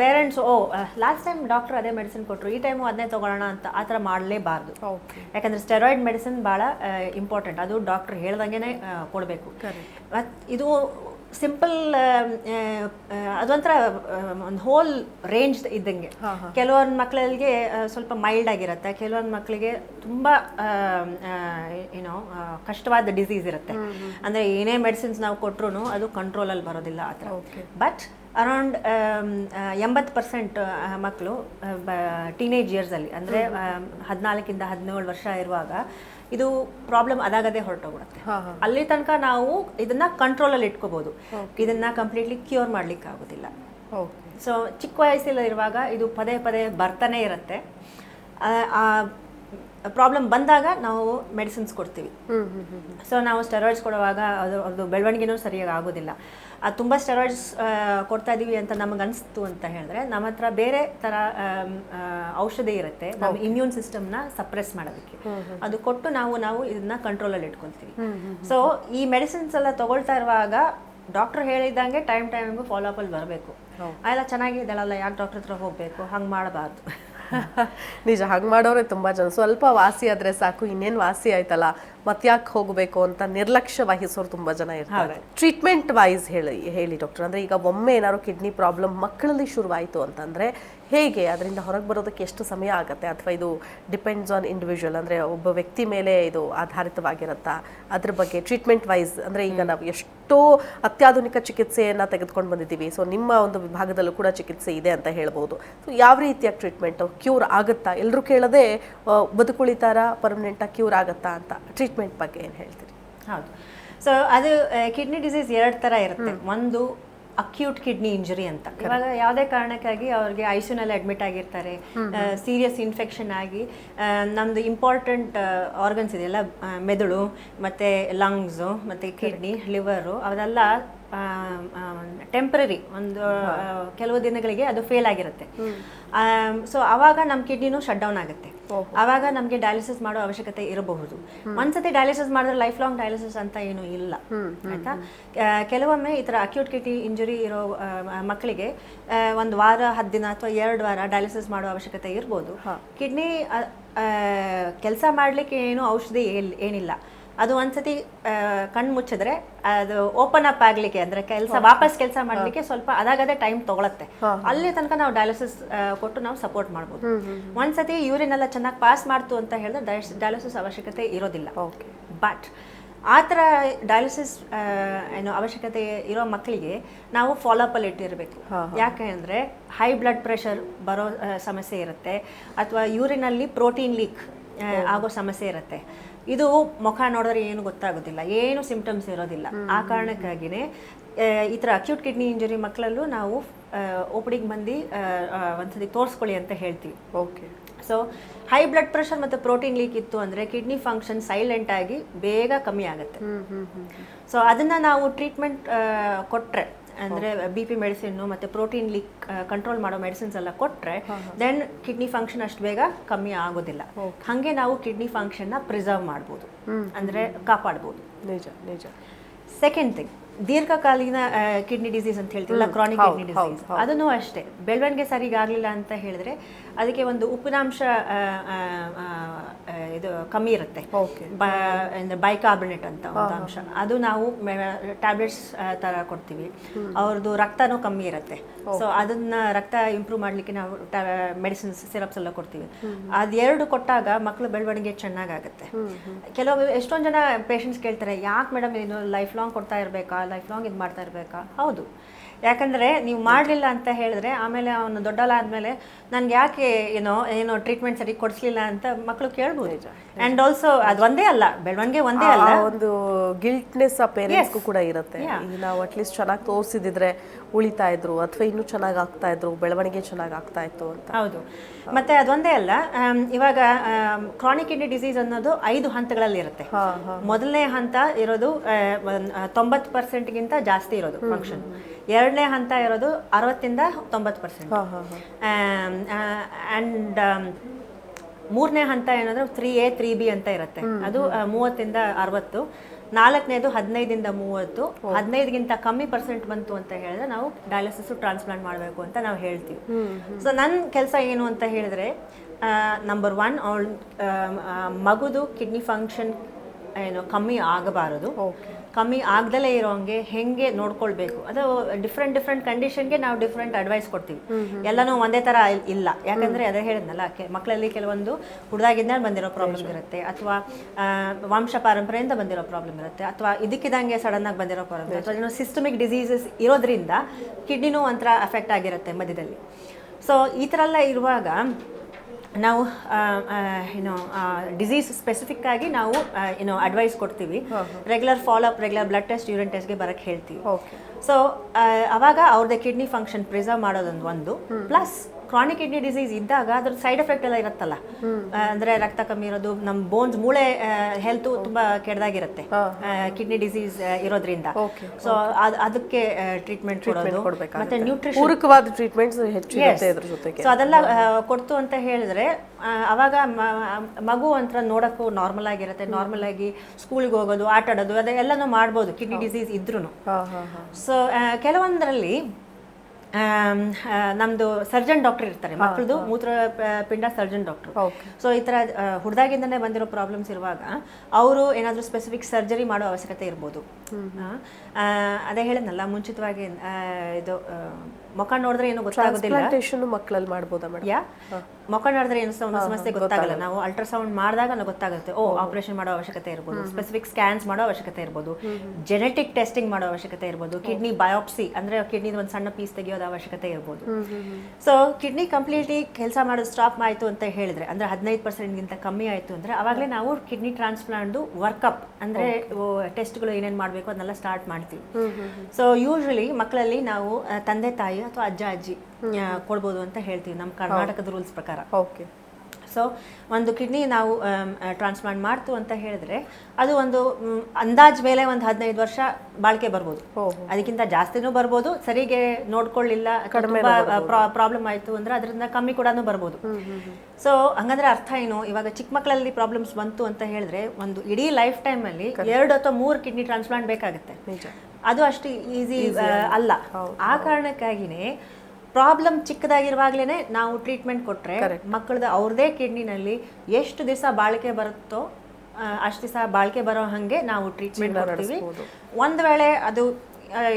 ಪೇರೆಂಟ್ಸ್ ಓ ಲಾಸ್ಟ್ ಟೈಮ್ ಡಾಕ್ಟರ್ ಅದೇ ಮೆಡಿಸಿನ್ ಕೊಟ್ಟರು ಈ ಟೈಮು ಅದನ್ನೇ ತೊಗೊಳ್ಳೋಣ ಅಂತ ಆ ಥರ ಮಾಡಲೇಬಾರ್ದು. ಯಾಕಂದರೆ ಸ್ಟೆರಾಯ್ಡ್ ಮೆಡಿಸಿನ್ ಭಾಳ ಇಂಪಾರ್ಟೆಂಟ್ ಅದು ಡಾಕ್ಟರ್ ಹೇಳ್ದಂಗೆ ಕೊಡಬೇಕು. ಮತ್ತು ಇದು ಸಿಂಪಲ್ ಅದೊಂಥರ ಒಂದು ಹೋಲ್ ರೇಂಜ್ ಇದ್ದಂಗೆ. ಕೆಲವೊಂದು ಮಕ್ಕಳಿಗೆ ಸ್ವಲ್ಪ ಮೈಲ್ಡ್ ಆಗಿರುತ್ತೆ ಕೆಲವೊಂದು ಮಕ್ಕಳಿಗೆ ತುಂಬ ಏನೋ ಕಷ್ಟವಾದ ಡಿಸೀಸ್ ಇರುತ್ತೆ. ಅಂದರೆ ಏನೇ ಮೆಡಿಸಿನ್ಸ್ ನಾವು ಕೊಟ್ಟರು ಅದು ಕಂಟ್ರೋಲಲ್ಲಿ ಬರೋದಿಲ್ಲ ಆ ಥರ. ಬಟ್ ಅರೌಂಡ್ ಎಂಬತ್ತು ಪರ್ಸೆಂಟ್ ಮಕ್ಕಳು ಟೀನೇಜ್ ಇಯರ್ಸಲ್ಲಿ ಅಂದರೆ ಹದಿನಾಲ್ಕಿಂದ ಹದಿನೇಳು ವರ್ಷ ಇರುವಾಗ ಇದು ಪ್ರಾಬ್ಲಮ್ ಅದಾಗದೇ ಹೊರಟೋಗ್ಬಿಡುತ್ತೆ. ಅಲ್ಲಿ ತನಕ ನಾವು ಇದನ್ನ ಕಂಟ್ರೋಲಲ್ಲಿ ಇಟ್ಕೋಬಹುದು ಇದನ್ನ ಕಂಪ್ಲೀಟ್ಲಿ ಕ್ಯೂರ್ ಮಾಡ್ಲಿಕ್ಕೆ ಆಗೋದಿಲ್ಲ ಸೊ ಚಿಕ್ಕ ವಯಸ್ಸಿಲ್ಲ ಇರುವಾಗ ಇದು ಪದೇ ಪದೇ ಬರ್ತಾನೆ ಇರುತ್ತೆ. ಪ್ರಾಬ್ಲಮ್ ಬಂದಾಗ ನಾವು ಮೆಡಿಸಿನ್ಸ್ ಕೊಡ್ತೀವಿ. ಸೊ ನಾವು ಸ್ಟೆರಾಯ್ಡ್ಸ್ ಕೊಡುವಾಗ ಅದು ಅದು ಬೆಳವಣಿಗೆನೂ ಸರಿಯಾಗಿ ಆಗೋದಿಲ್ಲ. ಅದು ತುಂಬ ಸ್ಟೆರಾಯ್ಡ್ಸ್ ಕೊಡ್ತಾ ಇದೀವಿ ಅಂತ ನಮಗೆ ಅನಿಸ್ತು ಅಂತ ಹೇಳಿದ್ರೆ ನಮ್ಮ ಹತ್ರ ಬೇರೆ ಥರ ಔಷಧಿ ಇರುತ್ತೆ. ನಮ್ಮ ಇಮ್ಯೂನ್ ಸಿಸ್ಟಮ್ನ ಸಪ್ರೆಸ್ ಮಾಡೋದಕ್ಕೆ. ಅದು ಕೊಟ್ಟು ನಾವು ನಾವು ಇದನ್ನ ಕಂಟ್ರೋಲಲ್ಲಿ ಇಟ್ಕೊಳ್ತೀವಿ. ಸೊ ಈ ಮೆಡಿಸಿನ್ಸ್ ಎಲ್ಲ ತಗೊಳ್ತಾ ಇರುವಾಗ ಡಾಕ್ಟರ್ ಹೇಳಿದಂಗೆ ಟೈಮ್ ಟೈಮ್ಗೂ ಫಾಲೋ ಅಪ್ ಅಲ್ಲಿ ಬರಬೇಕು. ಎಲ್ಲ ಚೆನ್ನಾಗಿದ್ದಾಳಲ್ಲ ಯಾಕೆ ಡಾಕ್ಟರ್ ಹತ್ರ ಹೋಗಬೇಕು? ಹಂಗೆ ಮಾಡಬಾರ್ದು. <laughs> ನಿಜ ಹಂಗೆ ಮಾಡೋರೆ ತುಂಬ ಜನ. ಸ್ವಲ್ಪ ವಾಸಿ ಆದ್ರೆ ಸಾಕು ಇನ್ನೇನು ವಾಸಿ ಆಯ್ತಲ್ಲ? ಮತ್ಯಾಕೆ ಹೋಗಬೇಕು ಅಂತ ನಿರ್ಲಕ್ಷ್ಯ ವಹಿಸೋರು ತುಂಬ ಜನ ಇರ್ತಾರೆ. ಟ್ರೀಟ್ಮೆಂಟ್ ವೈಸ್ ಹೇಳಿ ಹೇಳಿ ಡಾಕ್ಟರ್ ಅಂದ್ರೆ ಈಗ ಒಮ್ಮೆ ಏನಾದ್ರು ಕಿಡ್ನಿ ಪ್ರಾಬ್ಲಮ್ ಮಕ್ಕಳಲ್ಲಿ ಶುರುವಾಯಿತು ಅಂತಂದ್ರೆ ಹೇಗೆ? ಅದರಿಂದ ಹೊರಗೆ ಬರೋದಕ್ಕೆ ಎಷ್ಟು ಸಮಯ ಆಗುತ್ತೆ? ಅಥವಾ ಇದು ಡಿಪೆಂಡ್ಸ್ ಆನ್ ಇಂಡಿವಿಜುವಲ್ ಅಂದ್ರೆ ಒಬ್ಬ ವ್ಯಕ್ತಿ ಮೇಲೆ ಇದು ಆಧಾರಿತವಾಗಿರುತ್ತಾ? ಅದ್ರ ಬಗ್ಗೆ ಟ್ರೀಟ್ಮೆಂಟ್ ವೈಸ್ ಅಂದ್ರೆ ಈಗ ನಾವು ಎಷ್ಟೋ ಅತ್ಯಾಧುನಿಕ ಚಿಕಿತ್ಸೆಯನ್ನ ತೆಗೆದುಕೊಂಡು ಬಂದಿದ್ದೀವಿ. ಸೊ ನಿಮ್ಮ ಒಂದು ವಿಭಾಗದಲ್ಲೂ ಕೂಡ ಚಿಕಿತ್ಸೆ ಇದೆ ಅಂತ ಹೇಳ್ಬೋದು. ಸೊ ಯಾವ ರೀತಿಯ ಟ್ರೀಟ್ಮೆಂಟ್ ಕ್ಯೂರ್ ಆಗುತ್ತಾ? ಎಲ್ಲರೂ ಕೇಳದೆ ಬದುಕುಳಿತಾರ? ಪರ್ಮನೆಂಟಾಗಿ ಕ್ಯೂರ್ ಆಗುತ್ತಾ? ಅಂತ. ಟ್ರೀಟ್ಮೆಂಟ್ ಬಗ್ಗೆ ಏನು ಹೇಳ್ತೀರಿ? ಹೌದು. ಸೊ ಅದು ಕಿಡ್ನಿ ಡಿಸೀಸ್ ಎರಡು ಥರ ಇರುತ್ತೆ. ಒಂದು ಅಕ್ಯೂಟ್ ಕಿಡ್ನಿ ಇಂಜುರಿ ಅಂತ. ಇವಾಗ ಯಾವುದೇ ಕಾರಣಕ್ಕಾಗಿ ಅವ್ರಿಗೆ ಐಸಿಯುನಲ್ಲಿ ಅಡ್ಮಿಟ್ ಆಗಿರ್ತಾರೆ. ಸೀರಿಯಸ್ ಇನ್ಫೆಕ್ಷನ್ ಆಗಿ ನಮ್ದು ಇಂಪಾರ್ಟೆಂಟ್ ಆರ್ಗನ್ಸ್ ಇದೆಯಲ್ಲ ಮೆದುಳು ಮತ್ತು ಲಂಗ್ಸು ಮತ್ತು ಕಿಡ್ನಿ ಲಿವರು ಅವೆಲ್ಲ ಟೆಂಪ್ರರಿ ಒಂದು ಕೆಲವು ದಿನಗಳಿಗೆ ಅದು ಫೇಲ್ ಆಗಿರುತ್ತೆ. ಸೊ ಆವಾಗ ನಮ್ಮ ಕಿಡ್ನಿನೂ ಶಟ್ ಡೌನ್ ಆಗುತ್ತೆ. ಆವಾಗ ನಮಗೆ ಡಯಾಲಿಸಿಸ್ ಮಾಡೋ ಅವಶ್ಯಕತೆ ಇರಬಹುದು. ಒಂದ್ಸತಿ ಡಯಾಲಿಸಿಸ್ ಮಾಡಿದ್ರೆ ಲೈಫ್ ಲಾಂಗ್ ಡಯಾಲಿಸಿಸ್ ಅಂತ ಏನು ಇಲ್ಲ ಆಯ್ತಾ? ಕೆಲವೊಮ್ಮೆ ಈ ಥರ ಅಕ್ಯೂಟ್ ಕಿಟಿ ಇಂಜುರಿ ಇರೋ ಮಕ್ಕಳಿಗೆ ಒಂದು ವಾರ ಹತ್ತು ದಿನ ಅಥವಾ ಎರಡು ವಾರ ಡಯಾಲಿಸಿಸ್ ಮಾಡೋ ಅವಶ್ಯಕತೆ ಇರ್ಬೋದು. ಕಿಡ್ನಿ ಕೆಲಸ ಮಾಡಲಿಕ್ಕೆ ಏನು ಔಷಧಿ ಏನಿಲ್ಲ. ಅದು ಒಂದ್ಸತಿ ಆ, ಕಣ್ಣು ಮುಚ್ಚಿದ್ರೆ ಅದು ಓಪನ್ ಅಪ್ ಆಗ್ಲಿಕ್ಕೆ ಅಂದ್ರೆ ಕೆಲಸ ವಾಪಸ್ ಕೆಲಸ ಮಾಡ್ಲಿಕ್ಕೆ ಸ್ವಲ್ಪ ಅದಾಗದೆ ಟೈಮ್ ತಗೊಳತ್ತೆ. ಅಲ್ಲಿ ತನಕ ನಾವು ಡಯಾಲಿಸಿಸ್ ಕೊಟ್ಟು ನಾವು ಸಪೋರ್ಟ್ ಮಾಡ್ಬೋದು. ಒಂದ್ಸತಿ ಯೂರಿನ್ ಎಲ್ಲ ಚೆನ್ನಾಗಿ ಪಾಸ್ ಮಾಡ್ತು ಅಂತ ಹೇಳಿದ್ರೆ ಡಯಾಲಿಸಿಸ್ ಅವಶ್ಯಕತೆ ಇರೋದಿಲ್ಲ. ಓಕೆ ಬಟ್ ಆ ಥರ ಡಯಾಲಿಸಿಸ್ ಏನು ಅವಶ್ಯಕತೆ ಇರೋ ಮಕ್ಕಳಿಗೆ ನಾವು ಫಾಲೋಅಪ್ ಅಲ್ಲಿ ಇಟ್ಟಿರಬೇಕು. ಯಾಕೆ ಅಂದರೆ ಹೈ ಬ್ಲಡ್ ಪ್ರೆಷರ್ ಬರೋ ಸಮಸ್ಯೆ ಇರುತ್ತೆ. ಅಥವಾ ಯೂರಿನಲ್ಲಿ ಪ್ರೋಟೀನ್ ಲೀಕ್ ಆಗೋ ಸಮಸ್ಯೆ ಇರುತ್ತೆ. ಇದು ಮುಖ ನೋಡಿದ್ರೆ ಏನು ಗೊತ್ತಾಗೋದಿಲ್ಲ ಏನು ಸಿಂಪ್ಟಮ್ಸ್ ಇರೋದಿಲ್ಲ. ಆ ಕಾರಣಕ್ಕಾಗಿನೇ ಈ ಥರ ಅಕ್ಯೂಟ್ ಕಿಡ್ನಿ ಇಂಜುರಿ ಮಕ್ಕಳಲ್ಲೂ ನಾವು ಓಪಡಿಗೆ ಬಂದು ಒಂದ್ಸತಿ ತೋರಿಸ್ಕೊಳ್ಳಿ ಅಂತ ಹೇಳ್ತೀವಿ. Okay. So high blood pressure ಮತ್ತು ಪ್ರೋಟೀನ್ ಲೀಕ್ ಇತ್ತು ಅಂದರೆ ಕಿಡ್ನಿ ಫಂಕ್ಷನ್ ಸೈಲೆಂಟ್ ಆಗಿ ಬೇಗ ಕಮ್ಮಿ ಆಗುತ್ತೆ. ಸೊ ಅದನ್ನು ನಾವು ಟ್ರೀಟ್ಮೆಂಟ್ ಕೊಟ್ಟರೆ ಅಂದರೆ ಬಿ ಪಿ ಮೆಡಿಸಿನ್ನು ಮತ್ತು ಪ್ರೋಟೀನ್ ಲೀಕ್ ಕಂಟ್ರೋಲ್ ಮಾಡೋ ಮೆಡಿಸಿನ್ಸ್ ಎಲ್ಲ ಕೊಟ್ಟರೆ ದೆನ್ ಕಿಡ್ನಿ ಫಂಕ್ಷನ್ ಅಷ್ಟು ಬೇಗ ಕಮ್ಮಿ ಆಗೋದಿಲ್ಲ. ಹಾಗೆ ನಾವು ಕಿಡ್ನಿ ಫಂಕ್ಷನ್ನ ಪ್ರಿಸರ್ವ್ ಮಾಡ್ಬೋದು. ಅಂದರೆ ಕಾಪಾಡ್ಬೋದು. ನಿಜ ನಿಜ. ಸೆಕೆಂಡ್ ಥಿಂಗ್ ದೀರ್ಘಕಾಲೀನ ಕಿಡ್ನಿ ಡಿಸೀಸ್ ಅಂತ ಹೇಳ್ತೀವಲ್ಲ ಕ್ರಾನಿಕ್ ಕಿಡ್ನಿ ಡಿಸೀಸ್ ಅದನ್ನು ಅಷ್ಟೇ. ಬೆಳವಣಿಗೆ ಸರಿಗಾಗಲಿಲ್ಲ ಅಂತ ಹೇಳಿದ್ರೆ ಅದಕ್ಕೆ ಒಂದು ಉಪ್ಪಿನಾಂಶ ಇದು ಕಮ್ಮಿ ಇರುತ್ತೆ. ಬೈಕಾರ್ಬನೇಟ್ ಅಂತ ಒಂದು ಅಂಶ. ಅದು ನಾವು ಟ್ಯಾಬ್ಲೆಟ್ಸ್ ತರ ಕೊಡ್ತೀವಿ. ಅವ್ರದ್ದು ರಕ್ತನೂ ಕಮ್ಮಿ ಇರುತ್ತೆ. ಸೊ ಅದನ್ನ ರಕ್ತ ಇಂಪ್ರೂವ್ ಮಾಡ್ಲಿಕ್ಕೆ ನಾವು ಮೆಡಿಸಿನ್ಸ್ ಸಿರಪ್ಸ್ ಎಲ್ಲ ಕೊಡ್ತೀವಿ. ಅದೆರಡು ಕೊಟ್ಟಾಗ ಮಕ್ಕಳು ಬೆಳವಣಿಗೆ ಚೆನ್ನಾಗಾಗುತ್ತೆ. ಕೆಲವು ಎಷ್ಟೊಂದು ಜನ ಪೇಷಂಟ್ಸ್ ಕೇಳ್ತಾರೆ ಯಾಕೆ ಮೇಡಮ್ ಇದು ಲೈಫ್ ಲಾಂಗ್ ಕೊಡ್ತಾ ಇರಬೇಕಾ? ಲೈಫ್ ಲಾಂಗ್ ಇದು ಮಾಡ್ತಾ ಇರಬೇಕಾ? ಹೌದು. ಯಾಕಂದ್ರೆ ನೀವು ಮಾಡಲಿಲ್ಲ ಅಂತ ಹೇಳಿದ್ರೆ ಆಮೇಲೆ ಅವನು ದೊಡ್ಡಲ್ಲ ಆದಮೇಲೆ ನನಗೆ ಯಾಕೆ ಏನೋ ಏನೋ ಟ್ರೀಟ್ಮೆಂಟ್ ಸರಿ ಕೊಡಿಸ್ಲಿಲ್ಲ ಅಂತ ಮಕ್ಕಳು ಕೇಳ್ಬೋದು. ಆ್ಯಂಡ್ ಆಲ್ಸೋ ಅದು ಒಂದೇ ಅಲ್ಲ ಬೆಳವಣಿಗೆ ಒಂದೇ ಅಲ್ಲ. ಒಂದು ಗಿಲ್ಟ್ನೆಸ್ ಆ ಪೇರೆಂಟ್ಸ್ಗೂ ಕೂಡ ಇರುತ್ತೆ. ನಾವು ಅಟ್ಲೀಸ್ಟ್ ಚೆನ್ನಾಗಿ ತೋರಿಸಿದಿದ್ರೆ ಉಳಿತಾ ಇದ್ರು ಅಥವಾ ಇನ್ನೂ ಚೆನ್ನಾಗಿ ಆಗ್ತಾ ಇದ್ರು ಬೆಳವಣಿಗೆ ಚೆನ್ನಾಗಿ ಆಗ್ತಾ ಇತ್ತು ಅಂತ. ಹೌದು. ಮತ್ತೆ ಅದೊಂದೇ ಅಲ್ಲ ಇವಾಗ ಕ್ರಾನಿಕ್ ಕಿಡ್ನಿ ಡಿಸೀಸ್ ಅನ್ನೋದು ಐದು ಹಂತಗಳಲ್ಲಿ ಇರುತ್ತೆ. ಮೊದಲನೇ ಹಂತ ಇರೋದು ತೊಂಬತ್ತು ಪರ್ಸೆಂಟ್ಗಿಂತ ಜಾಸ್ತಿ ಇರೋದು ಫಂಕ್ಷನ್ ಎರಡನೇ ಹಂತ ಇರೋದು ಅರವತ್ತಿಂದ ತೊಂಬತ್ತು ಪರ್ಸೆಂಟ್ ಅಂಡ್ ಮೂರನೇ ಹಂತ ಏನಂದ್ರೆ ತ್ರೀ ಎ ತ್ರೀ ಬಿ ಅಂತ ಇರುತ್ತೆ. ಅದು ಮೂವತ್ತಿಂದ ಅರವತ್ತು. ನಾಲ್ಕನೇದು ಹದಿನೈದಿಂದ ಮೂವತ್ತು. ಹದಿನೈದಕ್ಕಿಂತ ಕಮ್ಮಿ ಪರ್ಸೆಂಟ್ ಬಂತು ಅಂತ ಹೇಳಿದ್ರೆ ನಾವು ಡಯಾಲಿಸಿಸ್ ಟ್ರಾನ್ಸ್ಪ್ಲಾಂಟ್ ಮಾಡಬೇಕು ಅಂತ ನಾವು ಹೇಳ್ತೀವಿ. ಸೊ ನನ್ನ ಕೆಲಸ ಏನು ಅಂತ ಹೇಳಿದ್ರೆ ನಂಬರ್ ಒನ್ ಅವಳು ಮಗುದು ಕಿಡ್ನಿ ಫಂಕ್ಷನ್ ಏನು ಕಮ್ಮಿ ಆಗಬಾರದು. ಕಮ್ಮಿ ಆಗ್ದಲೇ ಇರೋಂಗೆ ಹೆಂಗೆ ನೋಡ್ಕೊಳ್ಬೇಕು. ಅದು ಡಿಫ್ರೆಂಟ್ ಡಿಫ್ರೆಂಟ್ ಕಂಡೀಷನ್ಗೆ ನಾವು ಡಿಫ್ರೆಂಟ್ ಅಡ್ವೈಸ್ ಕೊಡ್ತೀವಿ. ಎಲ್ಲನೂ ಒಂದೇ ಥರ ಇಲ್ಲ. ಯಾಕಂದ್ರೆ ಅದೇ ಹೇಳಿದ್ನಲ್ಲ ಕೆ- ಮಕ್ಕಳಲ್ಲಿ ಕೆಲವೊಂದು ಹುಡುಗಾಗಿಂದ ಬಂದಿರೋ ಪ್ರಾಬ್ಲಮ್ ಇರುತ್ತೆ. ಅಥವಾ ವಂಶ ಪಾರಂಪರೆಯಿಂದ ಬಂದಿರೋ ಪ್ರಾಬ್ಲಮ್ ಇರುತ್ತೆ. ಅಥವಾ ಇದಕ್ಕಿದಂಗೆ ಸಡನ್ ಆಗಿ ಬಂದಿರೋ ಪ್ರಾಬ್ಲಮ್ ಅಥವಾ ಏನೋ ಸಿಸ್ಟಮಿಕ್ ಡಿಸೀಸಸ್ ಇರೋದ್ರಿಂದ ಕಿಡ್ನಿನೂ ಒಂಥರ ಅಫೆಕ್ಟ್ ಆಗಿರುತ್ತೆ ಮಧ್ಯದಲ್ಲಿ. ಸೊ ಈ ಥರ ಎಲ್ಲ ಇರುವಾಗ ನಾವು ಏನು ಡಿಸೀಸ್ ಸ್ಪೆಸಿಫಿಕ್ ಆಗಿ ನಾವು ಏನು ಅಡ್ವೈಸ್ ಕೊಡ್ತೀವಿ. Regular follow up regular blood test urine ಟೆಸ್ಟ್ಗೆ ಬರಕ್ಕೆ ಹೇಳ್ತೀವಿ. ಓಕೆ ಸೊ ಅವಾಗ ಅವ್ರದ್ದು ಕಿಡ್ನಿ ಫಂಕ್ಷನ್ ಪ್ರಿಸರ್ವ್ ಮಾಡೋದೊಂದು ಒಂದು. ಪ್ಲಸ್ ಕ್ರಾನಿಕ್ ಕಿಡ್ನಿ ಡಿಸೀಸ್ ಇದ್ದಾಗ ಅದ್ರ ಸೈಡ್ ಎಫೆಕ್ಟ್ ಎಲ್ಲ ಇರುತ್ತಲ್ಲ? ಅಂದ್ರೆ ರಕ್ತ ಕಮ್ಮಿ ಇರೋದು ನಮ್ಮ ಬೋನ್ಸ್ ಮೂಳೆ ಹೆಲ್ತ್ ತುಂಬಾ ಕೆಡ್ದಾಗಿರುತ್ತೆ ಕಿಡ್ನಿ ಡಿಸೀಸ್ ಇರೋದ್ರಿಂದ. ಸೊ ಅದಕ್ಕೆ ಟ್ರೀಟ್ಮೆಂಟ್ ಕೊಡೋದು. ಮತ್ತೆ ನ್ಯೂಟ್ರಿಷನ್ ಪೂರಕವಾದ ಟ್ರೀಟ್ಮೆಂಟ್ಸ್ ಹೆಚ್ಚು ಇರುತ್ತೆ ಇದ್ರ ಜೊತೆಗೆ. ಸೊ ಅದೆಲ್ಲ ಕೊಡ್ತು ಅಂತ ಹೇಳಿದ್ರೆ ಅವಾಗ ಮಗು ಒಂಥರ ನೋಡಕ್ಕೂ ನಾರ್ಮಲ್ ಆಗಿರುತ್ತೆ. ನಾರ್ಮಲ್ ಆಗಿ ಸ್ಕೂಲ್ಗೆ ಹೋಗೋದು ಆಟ ಆಡೋದು ಅದೆಲ್ಲನೂ ಮಾಡ್ಬೋದು ಕಿಡ್ನಿ ಡಿಸೀಸ್ ಇದ್ರೂ ಸೊ ಕೆಲವೊಂದರಲ್ಲಿ ನಮ್ದು ಸರ್ಜನ್ ಡಾಕ್ಟರ್ ಇರ್ತಾರೆ. ಮಕ್ಕಳದು ಮೂತ್ರ ಪಿಂಡ ಸರ್ಜನ್ ಡಾಕ್ಟರ್. ಸೊ ಈ ತರ ಹುಡ್ದಾಗಿಂದನೇ ಬಂದಿರೋ ಪ್ರಾಬ್ಲಮ್ಸ್ ಇರುವಾಗ ಅವರು ಏನಾದರೂ ಸ್ಪೆಸಿಫಿಕ್ ಸರ್ಜರಿ ಮಾಡೋ ಅವಶ್ಯಕತೆ ಇರ್ಬೋದು. ಅದೇ ಹೇಳಿದ್ನಲ್ಲ ಮುಂಚಿತವಾಗಿ ಇದು ಮುಖ ನೋಡಿದ್ರೆ ಏನು ಗೊತ್ತಾಗೋದಿಲ್ಲ. ಮಕ್ಕಳಲ್ಲಿ ಮಾಡ್ಬೋದಾ ಮೇಡಮ್? ಯಾ? ಮುಖ ನೋಡಿದ್ರೆ ಏನು ಸಮಸ್ಯೆ ಗೊತ್ತಾಗಲ್ಲ. ನಾವು ಅಲ್ಟ್ರಾಸೌಂಡ್ ಮಾಡಿದಾಗ ಗೊತ್ತಾಗುತ್ತೆ. ಓ ಆಪರೇಷನ್ ಮಾಡೋ ಅವಶ್ಯಕತೆ ಇರ್ಬೋದು. ಸ್ಪೆಸಿಫಿಕ್ ಸ್ಕ್ಯಾನ್ಸ್ ಮಾಡೋ ಅವಶ್ಯಕತೆ ಇರ್ಬೋದು. ಜೆನೆಟಿಕ್ ಟೆಸ್ಟಿಂಗ್ ಮಾಡೋ ಅವಶ್ಯಕತೆ ಇರ್ಬೋದು. ಕಿಡ್ನಿ ಬಯೋಪ್ಸಿ ಅಂದ್ರೆ ಕಿಡ್ನಿ ಒಂದು ಸಣ್ಣ ಪೀಸ್ ತೆಗೆಯೋದು ಅವಶ್ಯಕತೆ ಇರ್ಬೋದು. ಸೊ ಕಿಡ್ನಿ ಕಂಪ್ಲೀಟ್ಲಿ ಕೆಲಸ ಮಾಡೋದು ಸ್ಟಾಪ್ ಆಯಿತು ಅಂತ ಹೇಳಿದ್ರೆ ಅಂದ್ರೆ ಹದಿನೈದು ಪರ್ಸೆಂಟ್ಗಿಂತ ಕಮ್ಮಿ ಆಯಿತು ಅಂದ್ರೆ ಅವಾಗಲೇ ನಾವು ಕಿಡ್ನಿ ಟ್ರಾನ್ಸ್ಪ್ಲಾಂಟ್ದು ವರ್ಕಪ್ ಅಂದ್ರೆ ಟೆಸ್ಟ್ಗಳು ಏನೇನು ಮಾಡಬೇಕು ಅದನ್ನೆಲ್ಲ ಸ್ಟಾರ್ಟ್ ಮಾಡ್ತೀವಿ. ಸೊ ಯೂಶ್ವಲಿ ಮಕ್ಕಳಲ್ಲಿ ನಾವು ತಂದೆ ತಾಯಿ ಅಥವಾ ಅಜ್ಜ ಅಜ್ಜಿ ಕೊಡ್ಬೋದು ಅಂತ ಹೇಳ್ತೀವಿ ನಮ್ಮ ಕರ್ನಾಟಕದ ರೂಲ್ಸ್ ಪ್ರಕಾರ. ಓಕೆ ಸೊ ಒಂದು ಕಿಡ್ನಿ ನಾವು ಟ್ರಾನ್ಸ್ಪ್ಲಾಂಟ್ ಮಾಡ್ತು ಅಂತ ಹೇಳಿದ್ರೆ ಅದು ಒಂದು ಅಂದಾಜ್ ಮೇಲೆ ಒಂದು ಹದಿನೈದು ವರ್ಷ ಬಾಳಿಕೆ ಬರ್ಬೋದು. ಅದಕ್ಕಿಂತ ಜಾಸ್ತಿನೂ ಬರ್ಬೋದು ಸರಿಗೆ ನೋಡ್ಕೊಳ್ಳಿಲ್ಲ ಪ್ರಾಬ್ಲಮ್ ಆಯ್ತು ಅಂದ್ರೆ ಅದರಿಂದ ಕಮ್ಮಿ ಕೂಡ ಬರ್ಬೋದು. ಸೊ ಹಂಗಂದ್ರೆ ಅರ್ಥ ಏನು? ಇವಾಗ ಚಿಕ್ಕ ಮಕ್ಕಳಲ್ಲಿ ಪ್ರಾಬ್ಲಮ್ಸ್ ಬಂತು ಅಂತ ಹೇಳಿದ್ರೆ ಒಂದು ಇಡೀ ಲೈಫ್ ಟೈಮ್ ಅಲ್ಲಿ ಎರಡು ಅಥವಾ ಮೂರು ಕಿಡ್ನಿ ಟ್ರಾನ್ಸ್ಪ್ಲಾಂಟ್ ಬೇಕಾಗುತ್ತೆ. ಅದು ಅಷ್ಟು ಈಸಿ ಅಲ್ಲ. ಆ ಕಾರಣಕ್ಕಾಗಿನೇ ಪ್ರಾಬ್ಲಮ್ ಚಿಕ್ಕದಾಗಿರುವಾಗ್ಲೇನೆ ನಾವು ಟ್ರೀಟ್ಮೆಂಟ್ ಕೊಟ್ರೆ ಮಕ್ಕಳದ ಅವ್ರದೇ ಕಿಡ್ನಿನಲ್ಲಿ ಎಷ್ಟು ದಿವಸ ಬಾಳಿಕೆ ಬರುತ್ತೋ ಅಷ್ಟು ದಿವಸ ಬಾಳಿಕೆ ಬರೋ ಹಾಗೆ ನಾವು ಟ್ರೀಟ್ಮೆಂಟ್ ಕೊಡ್ತೀವಿ. ಒಂದು ವೇಳೆ ಅದು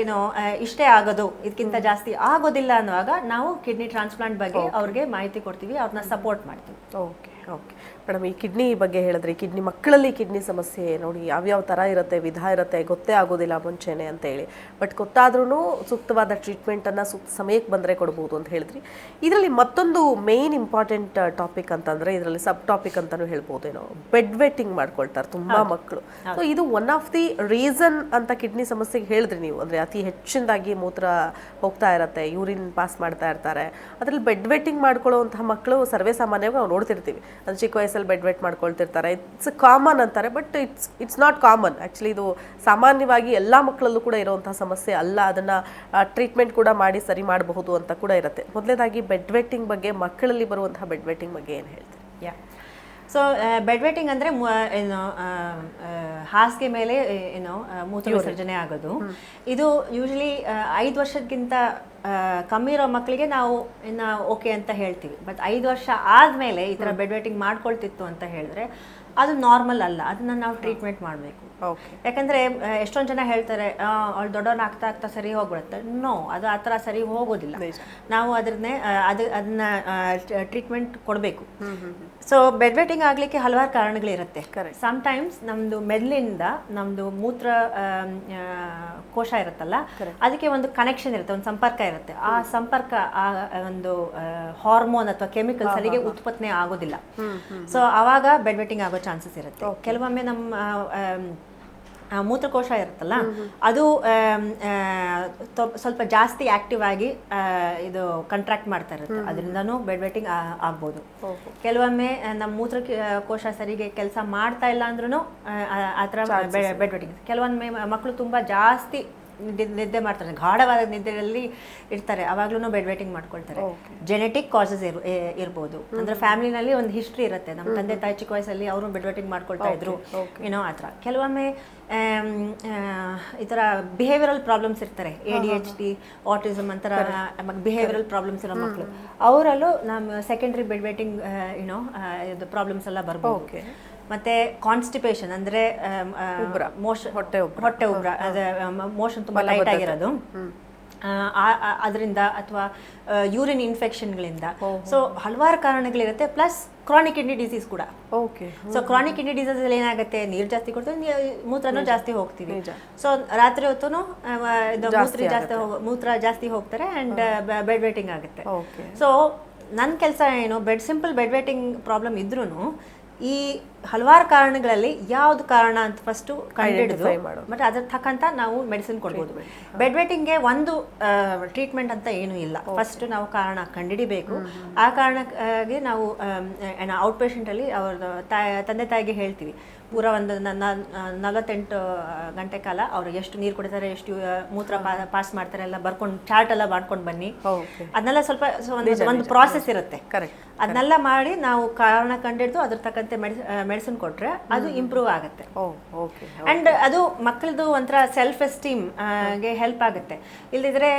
ಏನೋ ಇಷ್ಟೇ ಆಗೋದು ಇದಕ್ಕಿಂತ ಜಾಸ್ತಿ ಆಗೋದಿಲ್ಲ ಅನ್ನುವಾಗ ನಾವು ಕಿಡ್ನಿ ಟ್ರಾನ್ಸ್ಪ್ಲಾಂಟ್ ಬಗ್ಗೆ ಅವ್ರಿಗೆ ಮಾಹಿತಿ ಕೊಡ್ತೀವಿ ಅವ್ರನ್ನ ಸಪೋರ್ಟ್ ಮಾಡ್ತೀವಿ. ಓಕೆ ಓಕೆ ಮೇಡಮ್ ಈ ಕಿಡ್ನಿ ಬಗ್ಗೆ ಹೇಳಿದ್ರಿ ಕಿಡ್ನಿ ಮಕ್ಕಳಲ್ಲಿ ಕಿಡ್ನಿ ಸಮಸ್ಯೆ ನೋಡಿ ಯಾವ್ಯಾವ ಥರ ಇರುತ್ತೆ ವಿಧ ಇರುತ್ತೆ ಗೊತ್ತೇ ಆಗೋದಿಲ್ಲ ಮುಂಚೆನೆ ಅಂತ ಹೇಳಿ. ಬಟ್ ಗೊತ್ತಾದ್ರೂ ಸೂಕ್ತವಾದ ಟ್ರೀಟ್ಮೆಂಟನ್ನು ಸೂಕ್ತ ಸಮಯಕ್ಕೆ ಬಂದರೆ ಕೊಡ್ಬೋದು ಅಂತ ಹೇಳಿದ್ರಿ. ಇದರಲ್ಲಿ ಮತ್ತೊಂದು ಮೇನ್ ಇಂಪಾರ್ಟೆಂಟ್ ಟಾಪಿಕ್ ಅಂತಂದರೆ ಇದರಲ್ಲಿ ಸಬ್ ಟಾಪಿಕ್ ಅಂತಲೂ ಹೇಳ್ಬೋದೇನೋ ಬೆಡ್ ವೆಟ್ಟಿಂಗ್ ಮಾಡ್ಕೊಳ್ತಾರೆ ತುಂಬ ಮಕ್ಕಳು. ಸೊ ಇದು ಒನ್ ಆಫ್ ದಿ ರೀಸನ್ ಅಂತ ಕಿಡ್ನಿ ಸಮಸ್ಯೆಗೆ ಹೇಳಿದ್ರಿ ನೀವು. ಅಂದರೆ ಅತಿ ಹೆಚ್ಚಿನದಾಗಿ ಮೂತ್ರ ಹೋಗ್ತಾ ಇರುತ್ತೆ ಯೂರಿನ್ ಪಾಸ್ ಮಾಡ್ತಾ ಇರ್ತಾರೆ. ಅದರಲ್ಲಿ ಬೆಡ್ ವೆಟ್ಟಿಂಗ್ ಮಾಡ್ಕೊಳ್ಳೋವಂತಹ ಮಕ್ಕಳು ಸರ್ವೇ ಸಾಮಾನ್ಯವಾಗಿ ನಾವು ನೋಡ್ತಿರ್ತೀವಿ. ಅದು ಚಿಕ್ಕ ವಯಸ್ಸಲ್ಲಿ ಬೆಡ್ ವೆಟ್ ಮಾಡ್ಕೊಳ್ತಿರ್ತಾರೆ. ಇಟ್ಸ್ ಕಾಮನ್ ಅಂತಾರೆ but it's it's not common actually ಇದು ಸಾಮಾನ್ಯವಾಗಿ ಎಲ್ಲ ಮಕ್ಕಳಲ್ಲೂ ಕೂಡ ಇರುವಂತಹ ಸಮಸ್ಯೆ ಅಲ್ಲ. ಅದನ್ನು ಟ್ರೀಟ್ಮೆಂಟ್ ಕೂಡ ಮಾಡಿ ಸರಿ ಮಾಡಬಹುದು ಅಂತ ಕೂಡ ಇರುತ್ತೆ. ಮೊದಲನೇದಾಗಿ ಬೆಡ್ ವೆಟ್ಟಿಂಗ್ ಬಗ್ಗೆ ಮಕ್ಕಳಲ್ಲಿ ಬರುವಂತಹ ಬೆಡ್ ವೆಟ್ಟಿಂಗ್ ಬಗ್ಗೆ ಏನು ಹೇಳ್ತೀರಿ? ಯಾ. ಸೊ ಬೆಡ್ ವೇಟಿಂಗ್ ಅಂದರೆ ಏನು ಹಾಸಿಗೆ ಮೇಲೆ ಏನೋ ಮೂತ್ರ ವಿಸರ್ಜನೆ ಆಗೋದು. ಇದು ಯೂಶಲಿ ಐದು ವರ್ಷಕ್ಕಿಂತ ಕಮ್ಮಿ ಇರೋ ಮಕ್ಕಳಿಗೆ ನಾವು ಇನ್ನ ಓಕೆ ಅಂತ ಹೇಳ್ತೀವಿ. ಬಟ್ ಐದು ವರ್ಷ ಆದ್ಮೇಲೆ ಈ ಥರ ಬೆಡ್ ವೇಟಿಂಗ್ ಮಾಡ್ಕೊಳ್ತಿತ್ತು ಅಂತ ಹೇಳಿದ್ರೆ ಅದು ನಾರ್ಮಲ್ ಅಲ್ಲ. ಅದನ್ನ ನಾವು ಟ್ರೀಟ್ಮೆಂಟ್ ಮಾಡಬೇಕು. ಯಾಕಂದ್ರೆ ಎಷ್ಟೊಂದ್ ಜನ ಹೇಳ್ತಾರೆ ಅವ್ಳು ದೊಡ್ಡವನ್ನ ಆಗ್ತಾ ಆಗ್ತಾ ಸರಿ ಹೋಗ್ಬಿಡುತ್ತೆ. ನೋ ಅದು ಆ ಥರ ಸರಿ ಹೋಗೋದಿಲ್ಲ. ನಾವು ಅದನ್ನೇ ಅದು ಅದನ್ನ ಟ್ರೀಟ್ಮೆಂಟ್ ಕೊಡಬೇಕು. ಸೊ ಬೆಡ್ ವೇಟಿಂಗ್ ಆಗ್ಲಿಕ್ಕೆ ಹಲವಾರು ಕಾರಣಗಳಿರುತ್ತೆ. ಸಮ್ ಟೈಮ್ಸ್ ನಮ್ದು ಮೆದ್ಲಿಂದ ನಮ್ದು ಮೂತ್ರ ಕೋಶ ಇರುತ್ತಲ್ಲ ಅದಕ್ಕೆ ಒಂದು ಕನೆಕ್ಷನ್ ಇರುತ್ತೆ ಒಂದು ಸಂಪರ್ಕ ಇರುತ್ತೆ. ಆ ಸಂಪರ್ಕ ಆ ಒಂದು ಹಾರ್ಮೋನ್ ಅಥವಾ ಕೆಮಿಕಲ್ ಸರಿಗೆ ಉತ್ಪತ್ತಿ ಆಗೋದಿಲ್ಲ. ಸೊ ಅವಾಗ ಬೆಡ್ ವೆಟ್ಟಿಂಗ್ ಆಗೋ ಚಾನ್ಸಸ್ ಇರುತ್ತೆ. ಕೆಲವೊಮ್ಮೆ ನಮ್ಮ ಮೂತ್ರಕೋಶ ಇರುತ್ತಲ್ಲ ಅದು ಸ್ವಲ್ಪ ಜಾಸ್ತಿ ಆಕ್ಟಿವ್ ಆಗಿ ಇದು ಕಂಟ್ರಾಕ್ಟ್ ಮಾಡ್ತಾ ಇರುತ್ತೆ. ಅದರಿಂದನೂ ಬೆಡ್ ವೆಟ್ಟಿಂಗ್ ಆಗ್ಬೋದು. ಕೆಲವೊಮ್ಮೆ ನಮ್ಮ ಮೂತ್ರ ಕೋಶ ಸರಿಗೆ ಕೆಲಸ ಮಾಡ್ತಾ ಇಲ್ಲ ಅಂದ್ರೂ ಆ ಥರ ಬೆಡ್ ವೆಟ್ಟಿಂಗ್ ಕೆಲವೊಮ್ಮೆ ಮಕ್ಕಳು ತುಂಬಾ ಜಾಸ್ತಿ ನಿದ್ದೆ ನಿದ್ದೆ ಮಾಡ್ತಾರೆ ಗಾಢವಾದ ನಿದ್ದೆಯಲ್ಲಿ ಇರ್ತಾರೆ. ಅವಾಗ್ಲೂ ಬೆಡ್ ವೇಟಿಂಗ್ ಮಾಡ್ಕೊಳ್ತಾರೆ. ಜೆನೆಟಿಕ್ ಕಾಸಸ್ ಇರ್ ಇರ್ಬೋದು. ಅಂದ್ರೆ ಫ್ಯಾಮಿಲಿನಲ್ಲಿ ಒಂದು ಹಿಸ್ಟ್ರಿ ಇರುತ್ತೆ. ನಮ್ಮ ತಂದೆ ತಾಯಿ ಚಿಕ್ಕ ವಯಸ್ಸಲ್ಲಿ ಅವರು ಬೆಡ್ ವೇಟಿಂಗ್ ಮಾಡ್ಕೊಳ್ತಾ ಇದ್ರು. ಏನೋ ಆ ಥರ ಕೆಲವೊಮ್ಮೆ ಈ ಥರ ಬಿಹೇವಿಯರಲ್ ಪ್ರಾಬ್ಲಮ್ಸ್ ಇರ್ತಾರೆ. A D H D autism ಅಂತರ ಬಿಹೇವಿಯರಲ್ ಪ್ರಾಬ್ಲಮ್ಸ್ ಇರೋ ಮಕ್ಕಳು ಅವರಲ್ಲೂ ನಮ್ಮ ಸೆಕೆಂಡ್ರಿ ಬೆಡ್ ವೇಟಿಂಗ್ ಏನೋ ಇದು ಪ್ರಾಬ್ಲಮ್ಸ್ ಎಲ್ಲ ಬರ್ಬೋದು. ಮತ್ತೆ ಕಾನ್ಸ್ಟಿಪೇಷನ್ ಅಂದ್ರೆ ಮೋಷನ್ ಹೊಟ್ಟೆ. ಹೊಟ್ಟೆ ಉಬ್ರ ಮೋಷನ್ ತುಂಬಾ ಲೈಟ್ ಆಗಿರೋದು. ಅದರಿಂದ ಅಥವಾ ಯೂರಿನ್ ಇನ್ಫೆಕ್ಷನ್ಗಳಿಂದ ಸೊ ಹಲವಾರು ಕಾರಣಗಳಿರುತ್ತೆ ಪ್ಲಸ್ ಕ್ರಾನಿಕ್ ಕಿಡ್ನಿ ಡಿಸೀಸ್ ಕೂಡ. Okay so chronic kidney disease ಅಲ್ಲಿ ಏನಾಗುತ್ತೆ ನೀರು ಜಾಸ್ತಿ ಕೊಡ್ತೀವಿ ಮೂತ್ರನೂ ಜಾಸ್ತಿ ಹೋಗ್ತೀವಿ. ಸೊ ರಾತ್ರಿ ಹೊತ್ತು ಮೂತ್ರ ಜಾಸ್ತಿ ಮೂತ್ರ ಜಾಸ್ತಿ ಹೋಗ್ತಾರೆ ಅಂಡ್ ಬೆಡ್ ವೇಟಿಂಗ್ ಆಗುತ್ತೆ. ಓಕೆ ಸೊ ನನ್ನ ಕೆಲಸ ಏನು bed simple bed wetting problem ಇದ್ರೂ ಈ ಹಲವಾರು ಕಾರಣಗಳಲ್ಲಿ ಯಾವ್ದು ಕಾರಣ ಅಂತ ಫಸ್ಟು ಕಂಡುಹಿಡಿದು. ಬಟ್ ಅದ್ರ ತಕ್ಕಂತ ನಾವು ಮೆಡಿಸಿನ್ ಕೊಡ್ಬೋದು. ಬೆಡ್ ವೇಟಿಂಗ್ಗೆ ಒಂದು ಟ್ರೀಟ್ಮೆಂಟ್ ಅಂತ ಏನು ಇಲ್ಲ. ಫಸ್ಟ್ ನಾವು ಕಾರಣ ಕಂಡಿಡಿಬೇಕು ಆ ಕಾರಣಕ್ಕಾಗಿ ನಾವು ಔಟ್ ಪೇಷಂಟಲ್ಲಿ ಅವ್ರ ತಂದೆ ತಾಯಿಗೆ ಹೇಳ್ತೀವಿ. ಪೂರ ಒಂದು ನಲವತ್ತೆಂಟು ಗಂಟೆ ಕಾಲ ಅವ್ರು ಎಷ್ಟು ನೀರು ಕುಡಿತಾರೆ ಎಷ್ಟು ಮೂತ್ರ ಪಾಸ್ ಮಾಡ್ತಾರೆ ಎಲ್ಲ ಬರ್ಕೊಂಡು ಚಾರ್ಟ್ ಎಲ್ಲ ಮಾಡ್ಕೊಂಡು ಬನ್ನಿ. ಅದನ್ನೆಲ್ಲ ಸ್ವಲ್ಪ ಒಂದು ಪ್ರಾಸೆಸ್ ಇರುತ್ತೆ. ಅದನ್ನೆಲ್ಲ ಮಾಡಿ ನಾವು ಕಾರಣ ಕಂಡಿಡ್ದು ಅದ್ರ ತಕ್ಕಂತೆ ಮೆಡಿಸಿನ್ ಕೊಟ್ಟರೆ ಅದು ಇಂಪ್ರೂವ್ ಆಗುತ್ತೆ. ಓಕೆ ಅಂಡ್ ಅದು ಮಕ್ಕಳದು ಒಂಥರ ಸೆಲ್ಫ್ ಎಸ್ಟೀಮ್ಗೆ ಹೆಲ್ಪ್ ಆಗುತ್ತೆ. ಇಲ್ಲದಿದ್ರೆ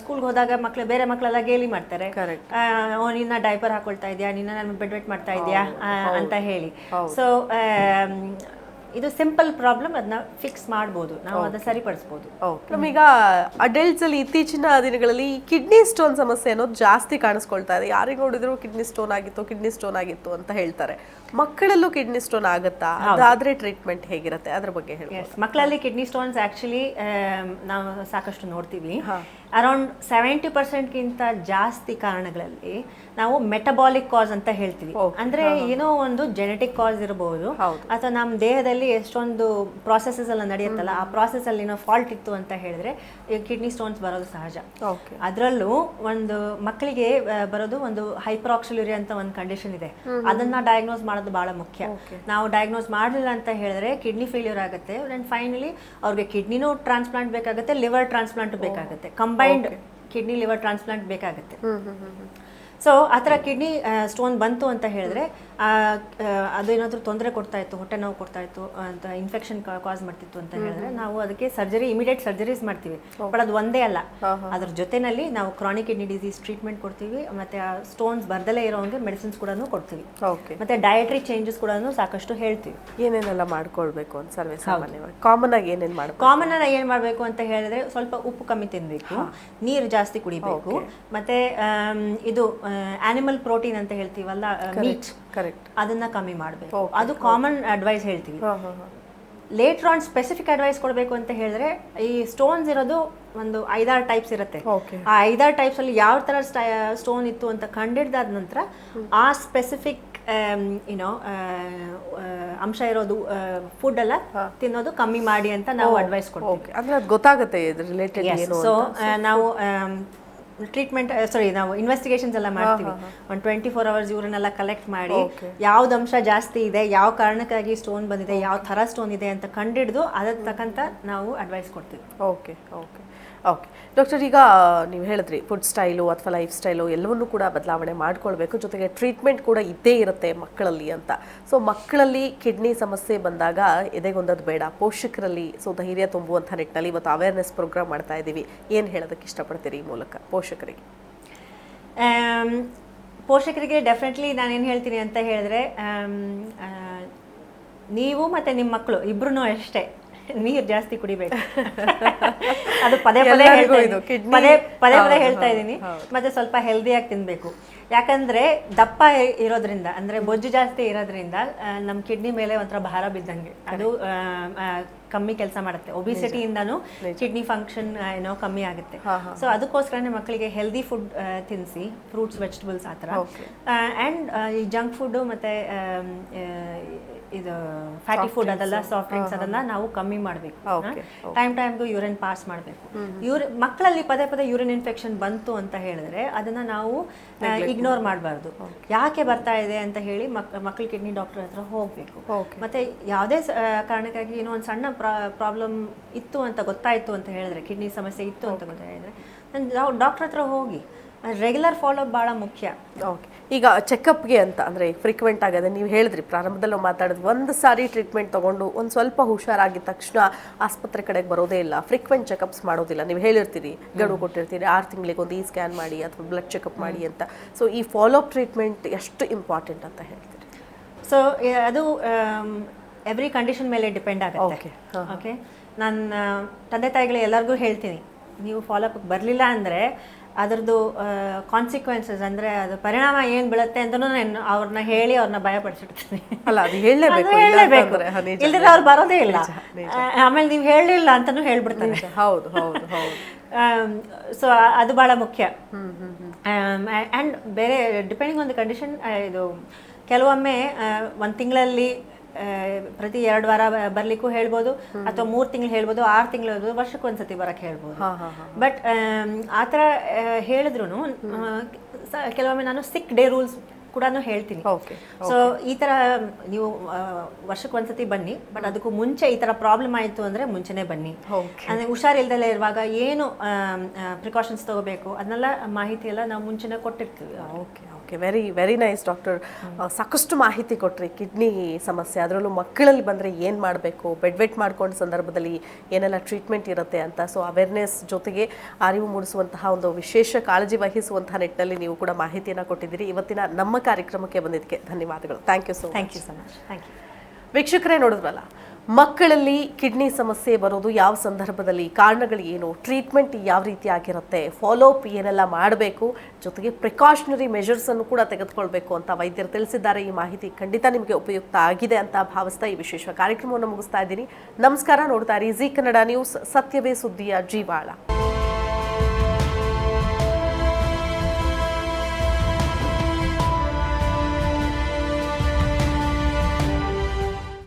ಸ್ಕೂಲ್ಗೆ ಹೋದಾಗ ಮಕ್ಳು ಬೇರೆ ಮಕ್ಕಳೆಲ್ಲ ಗೇಲಿ ಮಾಡ್ತಾರೆ. ಓ ನಿನ್ನ ಡೈಪರ್ ಹಾಕೊಳ್ತಾ ಇದೆಯಾ? ನಿನ್ನ ನನ್ನ ಬೆಡ್ ವೇಟ್ ಮಾಡ್ತಾ ಇದೆಯಾ? ಅಂತ ಹೇಳಿ. ಸೊ ಇದು ಸಿಂಪಲ್ ಪ್ರಾಬ್ಲಮ್ ಅದನ್ನ ಫಿಕ್ಸ್ ಮಾಡ್ಬೋದು. ನಾವು ಅದನ್ನ ಸರಿಪಡಿಸ್ಬೋದು. ಓಕೆ ನಮೀಗ ಅಡಲ್ಟ್ಸ್ ಅಲ್ಲಿ ಇತ್ತೀಚಿನ ದಿನಗಳಲ್ಲಿ ಕಿಡ್ನಿ ಸ್ಟೋನ್ ಸಮಸ್ಯೆ ಅನ್ನೋದು ಜಾಸ್ತಿ ಕಾಣಿಸ್ಕೊಳ್ತಾ ಇದೆ. ಯಾರಿಗೆ ನೋಡಿದ್ರು ಕಿಡ್ನಿ ಸ್ಟೋನ್ ಆಗಿತ್ತು ಕಿಡ್ನಿ ಸ್ಟೋನ್ ಆಗಿತ್ತು ಅಂತ ಹೇಳ್ತಾರೆ. ಮಕ್ಕಳಲ್ಲೂ ಕಿಡ್ನಿ ಸ್ಟೋನ್ ಆಗುತ್ತಾ? ಅದಾದ್ರೆ ಟ್ರೀಟ್ಮೆಂಟ್ ಹೇಗಿರುತ್ತೆ? ಅದ್ರ ಬಗ್ಗೆ ಹೇಳಿ ಎಸ್ ಮಕ್ಕಳಲ್ಲಿ ಕಿಡ್ನಿ ಸ್ಟೋನ್ಸ್ ಆಕ್ಚುಲಿ ನಾವು ಸಾಕಷ್ಟು ನೋಡ್ತೀವಿ. ಅರೌಂಡ್ ಸೆವೆಂಟಿ ಪರ್ಸೆಂಟ್ಗಿಂತ ಜಾಸ್ತಿ ಕಾರಣಗಳಲ್ಲಿ ನಾವು ಮೆಟಬಾಲಿಕ್ ಕಾಸ್ ಅಂತ ಹೇಳ್ತೀವಿ. ಅಂದ್ರೆ ಏನೋ ಒಂದು ಜೆನೆಟಿಕ್ ಕಾಸ್ ಇರಬಹುದು ಹೌದು. ಅಥವಾ ನಮ್ಮ ದೇಹದಲ್ಲಿ ಎಷ್ಟೊಂದು ಪ್ರಾಸೆಸಸ್ ಎಲ್ಲ ನಡೆಯುತ್ತಲ್ಲ ಆ ಪ್ರಾಸೆಸ್ ಅಲ್ಲಿ ಏನೋ ಫಾಲ್ಟ್ ಇತ್ತು ಅಂತ ಹೇಳಿದ್ರೆ ಕಿಡ್ನಿ ಸ್ಟೋನ್ಸ್ ಬರೋದು ಸಹಜ. ಅದರಲ್ಲೂ ಒಂದು ಮಕ್ಕಳಿಗೆ ಬರೋದು ಒಂದು ಹೈಪ್ರಾಕ್ಸಿಲುರಿ ಅಂತ ಒಂದು ಕಂಡೀಷನ್ ಇದೆ. ಅದನ್ನ ಡಯಾಗ್ನೋಸ್ ಮಾಡೋದು ಬಹಳ ಮುಖ್ಯ. ನಾವು ಡಯಾಗ್ನೋಸ್ ಮಾಡಲಿಲ್ಲ ಅಂತ ಹೇಳಿದ್ರೆ ಕಿಡ್ನಿ ಫೇಲ್ಯೂರ್ ಆಗುತ್ತೆ ಅಂಡ್ ಫೈನಲಿ ಅವ್ರಿಗೆ ಕಿಡ್ನಿನೂ ಟ್ರಾನ್ಸ್ಪ್ಲಾಂಟ್ ಬೇಕಾಗುತ್ತೆ ಲಿವರ್ ಟ್ರಾನ್ಸ್ಪ್ಲಾಂಟ್ ಬೇಕಾಗುತ್ತೆ. ಕಂಬೈನ್ಡ್ ಕಿಡ್ನಿ ಲಿವರ್ ಟ್ರಾನ್ಸ್ಪ್ಲಾಂಟ್ ಬೇಕಾಗುತ್ತೆ. ಸೊ ಆ ಥರ ಕಿಡ್ನಿ ಸ್ಟೋನ್ ಬಂತು ಅಂತ ಹೇಳಿದ್ರೆ ಆ, ಆ, ಅದು ಏನಾದರೂ ತೊಂದರೆ ಕೊಡ್ತಾ ಇತ್ತು ಹೊಟ್ಟೆ ನೋವು ಕೊಡ್ತಾ ಇತ್ತು ಅಂತ ಇನ್ಫೆಕ್ಷನ್ ಕಾಸ್ ಮಾಡ್ತಿತ್ತು ಅಂತ ಹೇಳಿದ್ರೆ ನಾವು ಅದಕ್ಕೆ ಸರ್ಜರಿ ಇಮಿಡಿಯೇಟ್ ಸರ್ಜರೀಸ್ ಮಾಡ್ತೀವಿ. ಬಟ್ ಅದು ಒಂದೇ ಅಲ್ಲ. ಅದ್ರ ಜೊತೆನಲ್ಲಿ ನಾವು ಕ್ರಾನಿಕ್ ಕಿಡ್ನಿ ಡಿಸೀಸ್ ಟ್ರೀಟ್ಮೆಂಟ್ ಕೊಡ್ತೀವಿ ಮತ್ತೆ ಆ ಸ್ಟೋನ್ಸ್ ಬರ್ದಲೇ ಇರೋಂಗೆ ಮೆಡಿಸಿನ್ಸ್ ಕೂಡ ಕೊಡ್ತೀವಿ. ಓಕೆ ಮತ್ತೆ ಡಯಟ್ರಿ ಚೇಂಜಸ್ ಕೂಡ ಸಾಕಷ್ಟು ಹೇಳ್ತೀವಿ. ಏನೇನೆಲ್ಲ ಮಾಡ್ಕೊಳ್ಬೇಕು ಅಂತ ಸರ್ವೇ ಸಾಮಾನ್ಯವಾಗಿ? ಕಾಮನ್ ಆಗಿ ಏನೇನು ಮಾಡಿ ಕಾಮನ್ ಆಗಿ ಏನ್ ಮಾಡ್ಬೇಕು ಅಂತ ಹೇಳಿದ್ರೆ ಸ್ವಲ್ಪ ಉಪ್ಪು ಕಮ್ಮಿ ತಿನ್ಬೇಕು ನೀರು ಜಾಸ್ತಿ ಕುಡಿಬೇಕು ಮತ್ತೆ ಇದು ಆನಿಮಲ್ ಪ್ರೋಟೀನ್ ಅಂತ ಹೇಳ್ತೀವಲ್ಲ ಮೀಟ್ ಕರೆಕ್ಟ್ ಅದನ್ನ ಕಮ್ಮಿ ಮಾಡಬೇಕು. ಅದು ಕಾಮನ್ ಅಡ್ವೈಸ್ ಹೇಳ್ತೀವಿ. ಲೇಟರ್ ಆನ್ ಸ್ಪೆಸಿಫಿಕ್ ಅಡ್ವೈಸ್ ಕೊಡಬೇಕು ಅಂತ ಹೇಳಿದ್ರೆ ಈ ಸ್ಟೋನ್ಸ್ ಇರೋದು ಒಂದು ಐದಾರು ಟೈಪ್ಸ್ ಇರುತ್ತೆ. ಆ ಐದಾರು ಟೈಪ್ಸ್ ಅಲ್ಲಿ ಯಾವ ತರ ಸ್ಟೋನ್ ಇತ್ತು ಅಂತ ಕಂಡಿಡ್ದಾದ ನಂತರ ಆ ಸ್ಪೆಸಿಫಿಕ್ ಏನೋ ಅಂಶ ಇರೋದು ಫುಡ್ ಎಲ್ಲ ತಿನ್ನೋದು ಕಮ್ಮಿ ಮಾಡಿ ಅಂತ ನಾವು ಅಡ್ವೈಸ್ ಕೊಡ್ತೀವಿ. ಗೊತ್ತಾಗುತ್ತೆ ನಾವು ಆಮ್, ಟ್ರೀಟ್ಮೆಂಟ್ ಸಾರಿ ನಾವು ಇನ್ವೆಸ್ಟಿಗೇಷನ್ಸ್ ಎಲ್ಲ ಮಾಡ್ತೀವಿ. ಒಂದು ಟ್ವೆಂಟಿ ಫೋರ್ ಅವರ್ಸ್ ಇವ್ರನ್ನೆಲ್ಲ ಕಲೆಕ್ಟ್ ಮಾಡಿ. ಯಾವ್ದು ಅಂಶ ಜಾಸ್ತಿ ಇದೆ ಯಾವ ಕಾರಣಕ್ಕಾಗಿ ಸ್ಟೋನ್ ಬಂದಿದೆ ಯಾವ ಥರ ಸ್ಟೋನ್ ಇದೆ ಅಂತ ಕಂಡಿಡಿದು ಅದಕ್ಕೆ ತಕ್ಕಂತ ನಾವು ಅಡ್ವೈಸ್ ಕೊಡ್ತೀವಿ. ಓಕೆ ಓಕೆ ಓಕೆ ಡಾಕ್ಟರ್ ಈಗ ನೀವು ಹೇಳಿದ್ರಿ ಫುಡ್ ಸ್ಟೈಲು ಅಥವಾ ಲೈಫ್ ಸ್ಟೈಲು ಎಲ್ಲವನ್ನೂ ಕೂಡ ಬದಲಾವಣೆ ಮಾಡ್ಕೊಳ್ಬೇಕು. ಜೊತೆಗೆ ಟ್ರೀಟ್ಮೆಂಟ್ ಕೂಡ ಇದ್ದೇ ಇರುತ್ತೆ ಮಕ್ಕಳಲ್ಲಿ ಅಂತ. ಸೊ ಮಕ್ಕಳಲ್ಲಿ ಕಿಡ್ನಿ ಸಮಸ್ಯೆ ಬಂದಾಗ ಎದೆಗೊಂದದ್ದು ಬೇಡ. ಪೋಷಕರಲ್ಲಿ ಸೊ ಧೈರ್ಯ ತುಂಬುವಂಥ ನಿಟ್ಟಿನಲ್ಲಿ ಇವತ್ತು ಅವೇರ್ನೆಸ್ ಪ್ರೋಗ್ರಾಮ್ ಮಾಡ್ತಾ ಇದ್ದೀವಿ ಏನು ಹೇಳೋದಕ್ಕೆ ಇಷ್ಟಪಡ್ತೀರಿ ಈ ಮೂಲಕ? ಪೋಷಕರಿಗೆ ಪೋಷಕರಿಗೆ ಡೆಫಿನೆಟ್ಲಿ ನಾನೇನು ಹೇಳ್ತೀನಿ ಅಂತ ಹೇಳಿದ್ರೆ ನೀವು ಮತ್ತೆ ನಿಮ್ಮ ಮಕ್ಕಳು ಇಬ್ಬರೂ ಅಷ್ಟೇ ನೀರು ಜಾಸ್ತಿ ಕುಡಿಬೇಕು ಅದು ಪದೇ ಪದೇ. ಪದೇ ಪದೇ ಪದೇ ಹೇಳ್ತಾ ಇದ್ದೀನಿ. ಮತ್ತೆ ಸ್ವಲ್ಪ ಹೆಲ್ದಿಯಾಗಿ ತಿನ್ಬೇಕು ಯಾಕಂದ್ರೆ ದಪ್ಪ ಇರೋದ್ರಿಂದ ಅಂದ್ರೆ ಬೊಜ್ಜು ಜಾಸ್ತಿ ಇರೋದ್ರಿಂದ ನಮ್ ನಮ್ಮ ಕಿಡ್ನಿ ಮೇಲೆ ಒಂಥರ ಭಾರ ಬಿದ್ದಂಗೆ. ಅದು ಕಮ್ಮಿ ಕೆಲಸ ಮಾಡುತ್ತೆ. ಒಬಿಸಿಟಿಯಿಂದನೂ ಕಿಡ್ನಿ ಫಂಕ್ಷನ್ ಏನೋ ಕಮ್ಮಿ ಆಗುತ್ತೆ. ಸೊ ಅದಕ್ಕೋಸ್ಕರನೇ ಮಕ್ಕಳಿಗೆ ಹೆಲ್ದಿ ಫುಡ್ ತಿನ್ಸಿ ಫ್ರೂಟ್ಸ್ ವೆಜಿಟಬಲ್ಸ್ ಆ ಥರ. ಆ್ಯಂಡ್ ಈ ಜಂಕ್ ಫುಡ್ಡು ಮತ್ತು ಇದು ಫ್ಯಾಟಿ ಫುಡ್ ಅದೆಲ್ಲ ಸಾಫ್ಟ್ ಡ್ರಿಂಕ್ಸ್ ಅದೆಲ್ಲ ನಾವು ಕಮ್ಮಿ ಮಾಡಬೇಕು. ಟೈಮ್ ಟೈಮ್ಗೂ ಯೂರಿನ್ ಪಾಸ್ ಮಾಡಬೇಕು. ಯೂರಿ ಮಕ್ಕಳಲ್ಲಿ ಪದೇ ಪದೇ ಯೂರಿನ್ ಇನ್ಫೆಕ್ಷನ್ ಬಂತು ಅಂತ ಹೇಳಿದ್ರೆ ಅದನ್ನ ನಾವು ಇಗ್ನೋರ್ ಮಾಡಬಾರ್ದು. ಯಾಕೆ ಬರ್ತಾ ಇದೆ ಅಂತ ಹೇಳಿ ಮಕ್ ಮಕ್ಕಳ ಕಿಡ್ನಿ ಡಾಕ್ಟರ್ ಹತ್ರ ಹೋಗಬೇಕು. ಮತ್ತೆ ಯಾವುದೇ ಕಾರಣಕ್ಕಾಗಿ ಏನೋ ಒಂದು ಸಣ್ಣ ಪ್ರಾಬ್ಲಮ್ ಇತ್ತು ಅಂತ ಗೊತ್ತಾಯ್ತು ಅಂತ ಹೇಳಿದ್ರೆ ಕಿಡ್ನಿ ಸಮಸ್ಯೆ ಇತ್ತು ಅಂತ ಗೊತ್ತಾಯಿದ್ರೆ ಡಾಕ್ಟರ್ ಹತ್ರ ಹೋಗಿ ರೆಗ್ಯುಲರ್ ಫಾಲೋಅಪ್ ಭಾಳ ಮುಖ್ಯ. ಓಕೆ ಈಗ ಚೆಕಪ್ಗೆ ಅಂತ ಅಂದರೆ ಫ್ರೀಕ್ವೆಂಟ್ ಆಗದೆ ನೀವು ಹೇಳಿದ್ರಿ ಪ್ರಾರಂಭದಲ್ಲಿ ಮಾತಾಡಿದ್ವಿ ಒಂದು ಸಾರಿ ಟ್ರೀಟ್ಮೆಂಟ್ ತೊಗೊಂಡು ಒಂದು ಸ್ವಲ್ಪ ಹುಷಾರಾಗಿದ್ದ ತಕ್ಷಣ ಆಸ್ಪತ್ರೆ ಕಡೆಗೆ ಬರೋದೇ ಇಲ್ಲ ಫ್ರೀಕ್ವೆಂಟ್ ಚೆಕಪ್ಸ್ ಮಾಡೋದಿಲ್ಲ. ನೀವು ಹೇಳಿರ್ತೀರಿ ಗಡು ಕೊಟ್ಟಿರ್ತೀರಿ ಆರು ತಿಂಗಳಿಗೆ ಒಂದು ಈ ಸ್ಕ್ಯಾನ್ ಮಾಡಿ ಅಥವಾ ಬ್ಲಡ್ ಚೆಕಪ್ ಮಾಡಿ ಅಂತ. ಸೊ ಈ ಫಾಲೋಅಪ್ ಟ್ರೀಟ್ಮೆಂಟ್ ಎಷ್ಟು ಇಂಪಾರ್ಟೆಂಟ್ ಅಂತ ಹೇಳ್ತೀರಿ? ಸೊ ಅದು ಎವ್ರಿ ಕಂಡೀಷನ್ ಮೇಲೆ ಡಿಪೆಂಡ್ ಆಗುತ್ತೆ. ಓಕೆ ಓಕೆ ನನ್ನ ತಂದೆ ತಾಯಿಗಳು ಎಲ್ಲರಿಗೂ ಹೇಳ್ತೀನಿ. ನೀವು ಫಾಲೋಅಪ್ಗೆ ಬರಲಿಲ್ಲ ಅಂದರೆ ಅದರದ್ದು ಕಾನ್ಸಿಕ್ವೆನ್ಸಸ್ ಅಂದರೆ ಅದು ಪರಿಣಾಮ ಏನು ಬೀಳುತ್ತೆ ಅಂತಲೂ ನಾನು ಅವ್ರನ್ನ ಹೇಳಿ ಅವ್ರನ್ನ ಭಯಪಡಿಸಿಡ್ತೀನಿ. ಅಲ್ಲ ಅದು ಹೇಳಲೇಬೇಕು ಹೇಳಲೇಬೇಕು. ಇಲ್ದಿದ್ರೆ ಅವ್ರು ಬರೋದೇ ಇಲ್ಲ. ಆಮೇಲೆ ನೀವು ಹೇಳಲಿಲ್ಲ ಅಂತಲೂ ಹೇಳ್ಬಿಡ್ತಾರೆ ಹೌದು ಹೌದು ಹೌದು. ಸೊ ಅದು ಭಾಳ ಮುಖ್ಯ. ಆ್ಯಂಡ್ ಬೇರೆ ಡಿಪೆಂಡಿಂಗ್ ಆನ್ ದ ಕಂಡೀಷನ್ ಇದು ಕೆಲವೊಮ್ಮೆ ಒಂದು ತಿಂಗಳಲ್ಲಿ ಪ್ರತಿ ಎರಡು ವಾರ ಬರ್ಲಿಕ್ಕೂ ಹೇಳ್ಬೋದು ಅಥವಾ ಮೂರು ತಿಂಗಳು ಹೇಳ್ಬೋದು ಆರು ತಿಂಗಳು ಹೇಳ್ಬೋದು ವರ್ಷಕ್ಕೆ ಒಂದ್ಸತಿ ಬರಕ್ಕೆ ಹೇಳ್ಬೋದು. ಬಟ್ ಆ ಥರ ಹೇಳಿದ್ರು ಕೆಲವೊಮ್ಮೆ ನಾನು ಸಿಕ್ ಡೇ ರೂಲ್ಸ್ ಕೂಡ ಹೇಳ್ತೀನಿ. ಸೊ ಈ ತರ ನೀವು ವರ್ಷಕ್ಕೆ ಒಂದ್ಸತಿ ಬನ್ನಿ ಬಟ್ ಅದಕ್ಕೂ ಮುಂಚೆ ಈ ತರ ಪ್ರಾಬ್ಲಮ್ ಆಯಿತು ಅಂದ್ರೆ ಮುಂಚೆನೆ ಬನ್ನಿ. ಅಂದ್ರೆ ಹುಷಾರಿಲ್ದಲೇ ಇರುವಾಗ ಏನು ಪ್ರಿಕಾಷನ್ಸ್ ತಗೋಬೇಕು ಅದನ್ನೆಲ್ಲ ಮಾಹಿತಿ ಎಲ್ಲ ನಾವು ಮುಂಚೆನೆ ಕೊಟ್ಟಿರ್ತೀವಿ. Okay okay very very nice doctor ಸಾಕಷ್ಟು ಮಾಹಿತಿ ಕೊಟ್ರಿ. ಕಿಡ್ನಿ ಸಮಸ್ಯೆ ಅದರಲ್ಲೂ ಮಕ್ಕಳಲ್ಲಿ ಬಂದರೆ ಏನು ಮಾಡಬೇಕು? ಬೆಡ್ ವೆಟ್ ಮಾಡ್ಕೊಂಡ ಸಂದರ್ಭದಲ್ಲಿ ಏನೆಲ್ಲ ಟ್ರೀಟ್ಮೆಂಟ್ ಇರುತ್ತೆ ಅಂತ. ಸೊ ಅವೇರ್ನೆಸ್ ಜೊತೆಗೆ ಅರಿವು ಮೂಡಿಸುವಂತಹ ಒಂದು ವಿಶೇಷ ಕಾಳಜಿ ವಹಿಸುವಂತಹ ನಿಟ್ಟಿನಲ್ಲಿ ನೀವು ಕೂಡ ಮಾಹಿತಿಯನ್ನು ಕೊಟ್ಟಿದ್ದೀರಿ. ಇವತ್ತಿನ ನಮ್ಮ ಕಾರ್ಯಕ್ರಮಕ್ಕೆ ಬಂದಿದ್ದಕ್ಕೆ ಧನ್ಯವಾದಗಳು. Thank you so thank you so much thank you ವೀಕ್ಷಕರೇ ನೋಡಿದ್ರಲ್ಲ ಮಕ್ಕಳಲ್ಲಿ ಕಿಡ್ನಿ ಸಮಸ್ಯೆ ಬರೋದು ಯಾವ ಸಂದರ್ಭದಲ್ಲಿ? ಕಾರಣಗಳು ಏನು? ಟ್ರೀಟ್ಮೆಂಟ್ ಯಾವ ರೀತಿ ಆಗಿರುತ್ತೆ? ಫಾಲೋಅಪ್ ಏನೆಲ್ಲ ಮಾಡಬೇಕು? ಜೊತೆಗೆ ಪ್ರಿಕಾಷನರಿ ಮೆಷರ್ಸನ್ನು ಕೂಡ ತೆಗೆದುಕೊಳ್ಬೇಕು ಅಂತ ವೈದ್ಯರು ತಿಳಿಸಿದ್ದಾರೆ. ಈ ಮಾಹಿತಿ ಖಂಡಿತ ನಿಮಗೆ ಉಪಯುಕ್ತ ಆಗಿದೆ ಅಂತ ಭಾವಿಸ್ತಾ ಈ ವಿಶೇಷ ಕಾರ್ಯಕ್ರಮವನ್ನು ಮುಗಿಸ್ತಾ ಇದ್ದೀನಿ. ನಮಸ್ಕಾರ. ನೋಡ್ತಾ ಇರಿ ಜಿ ಕನ್ನಡ ನ್ಯೂಸ್ ಸತ್ಯವೇ ಸುದ್ದಿಯ ಜೀವಾಳ.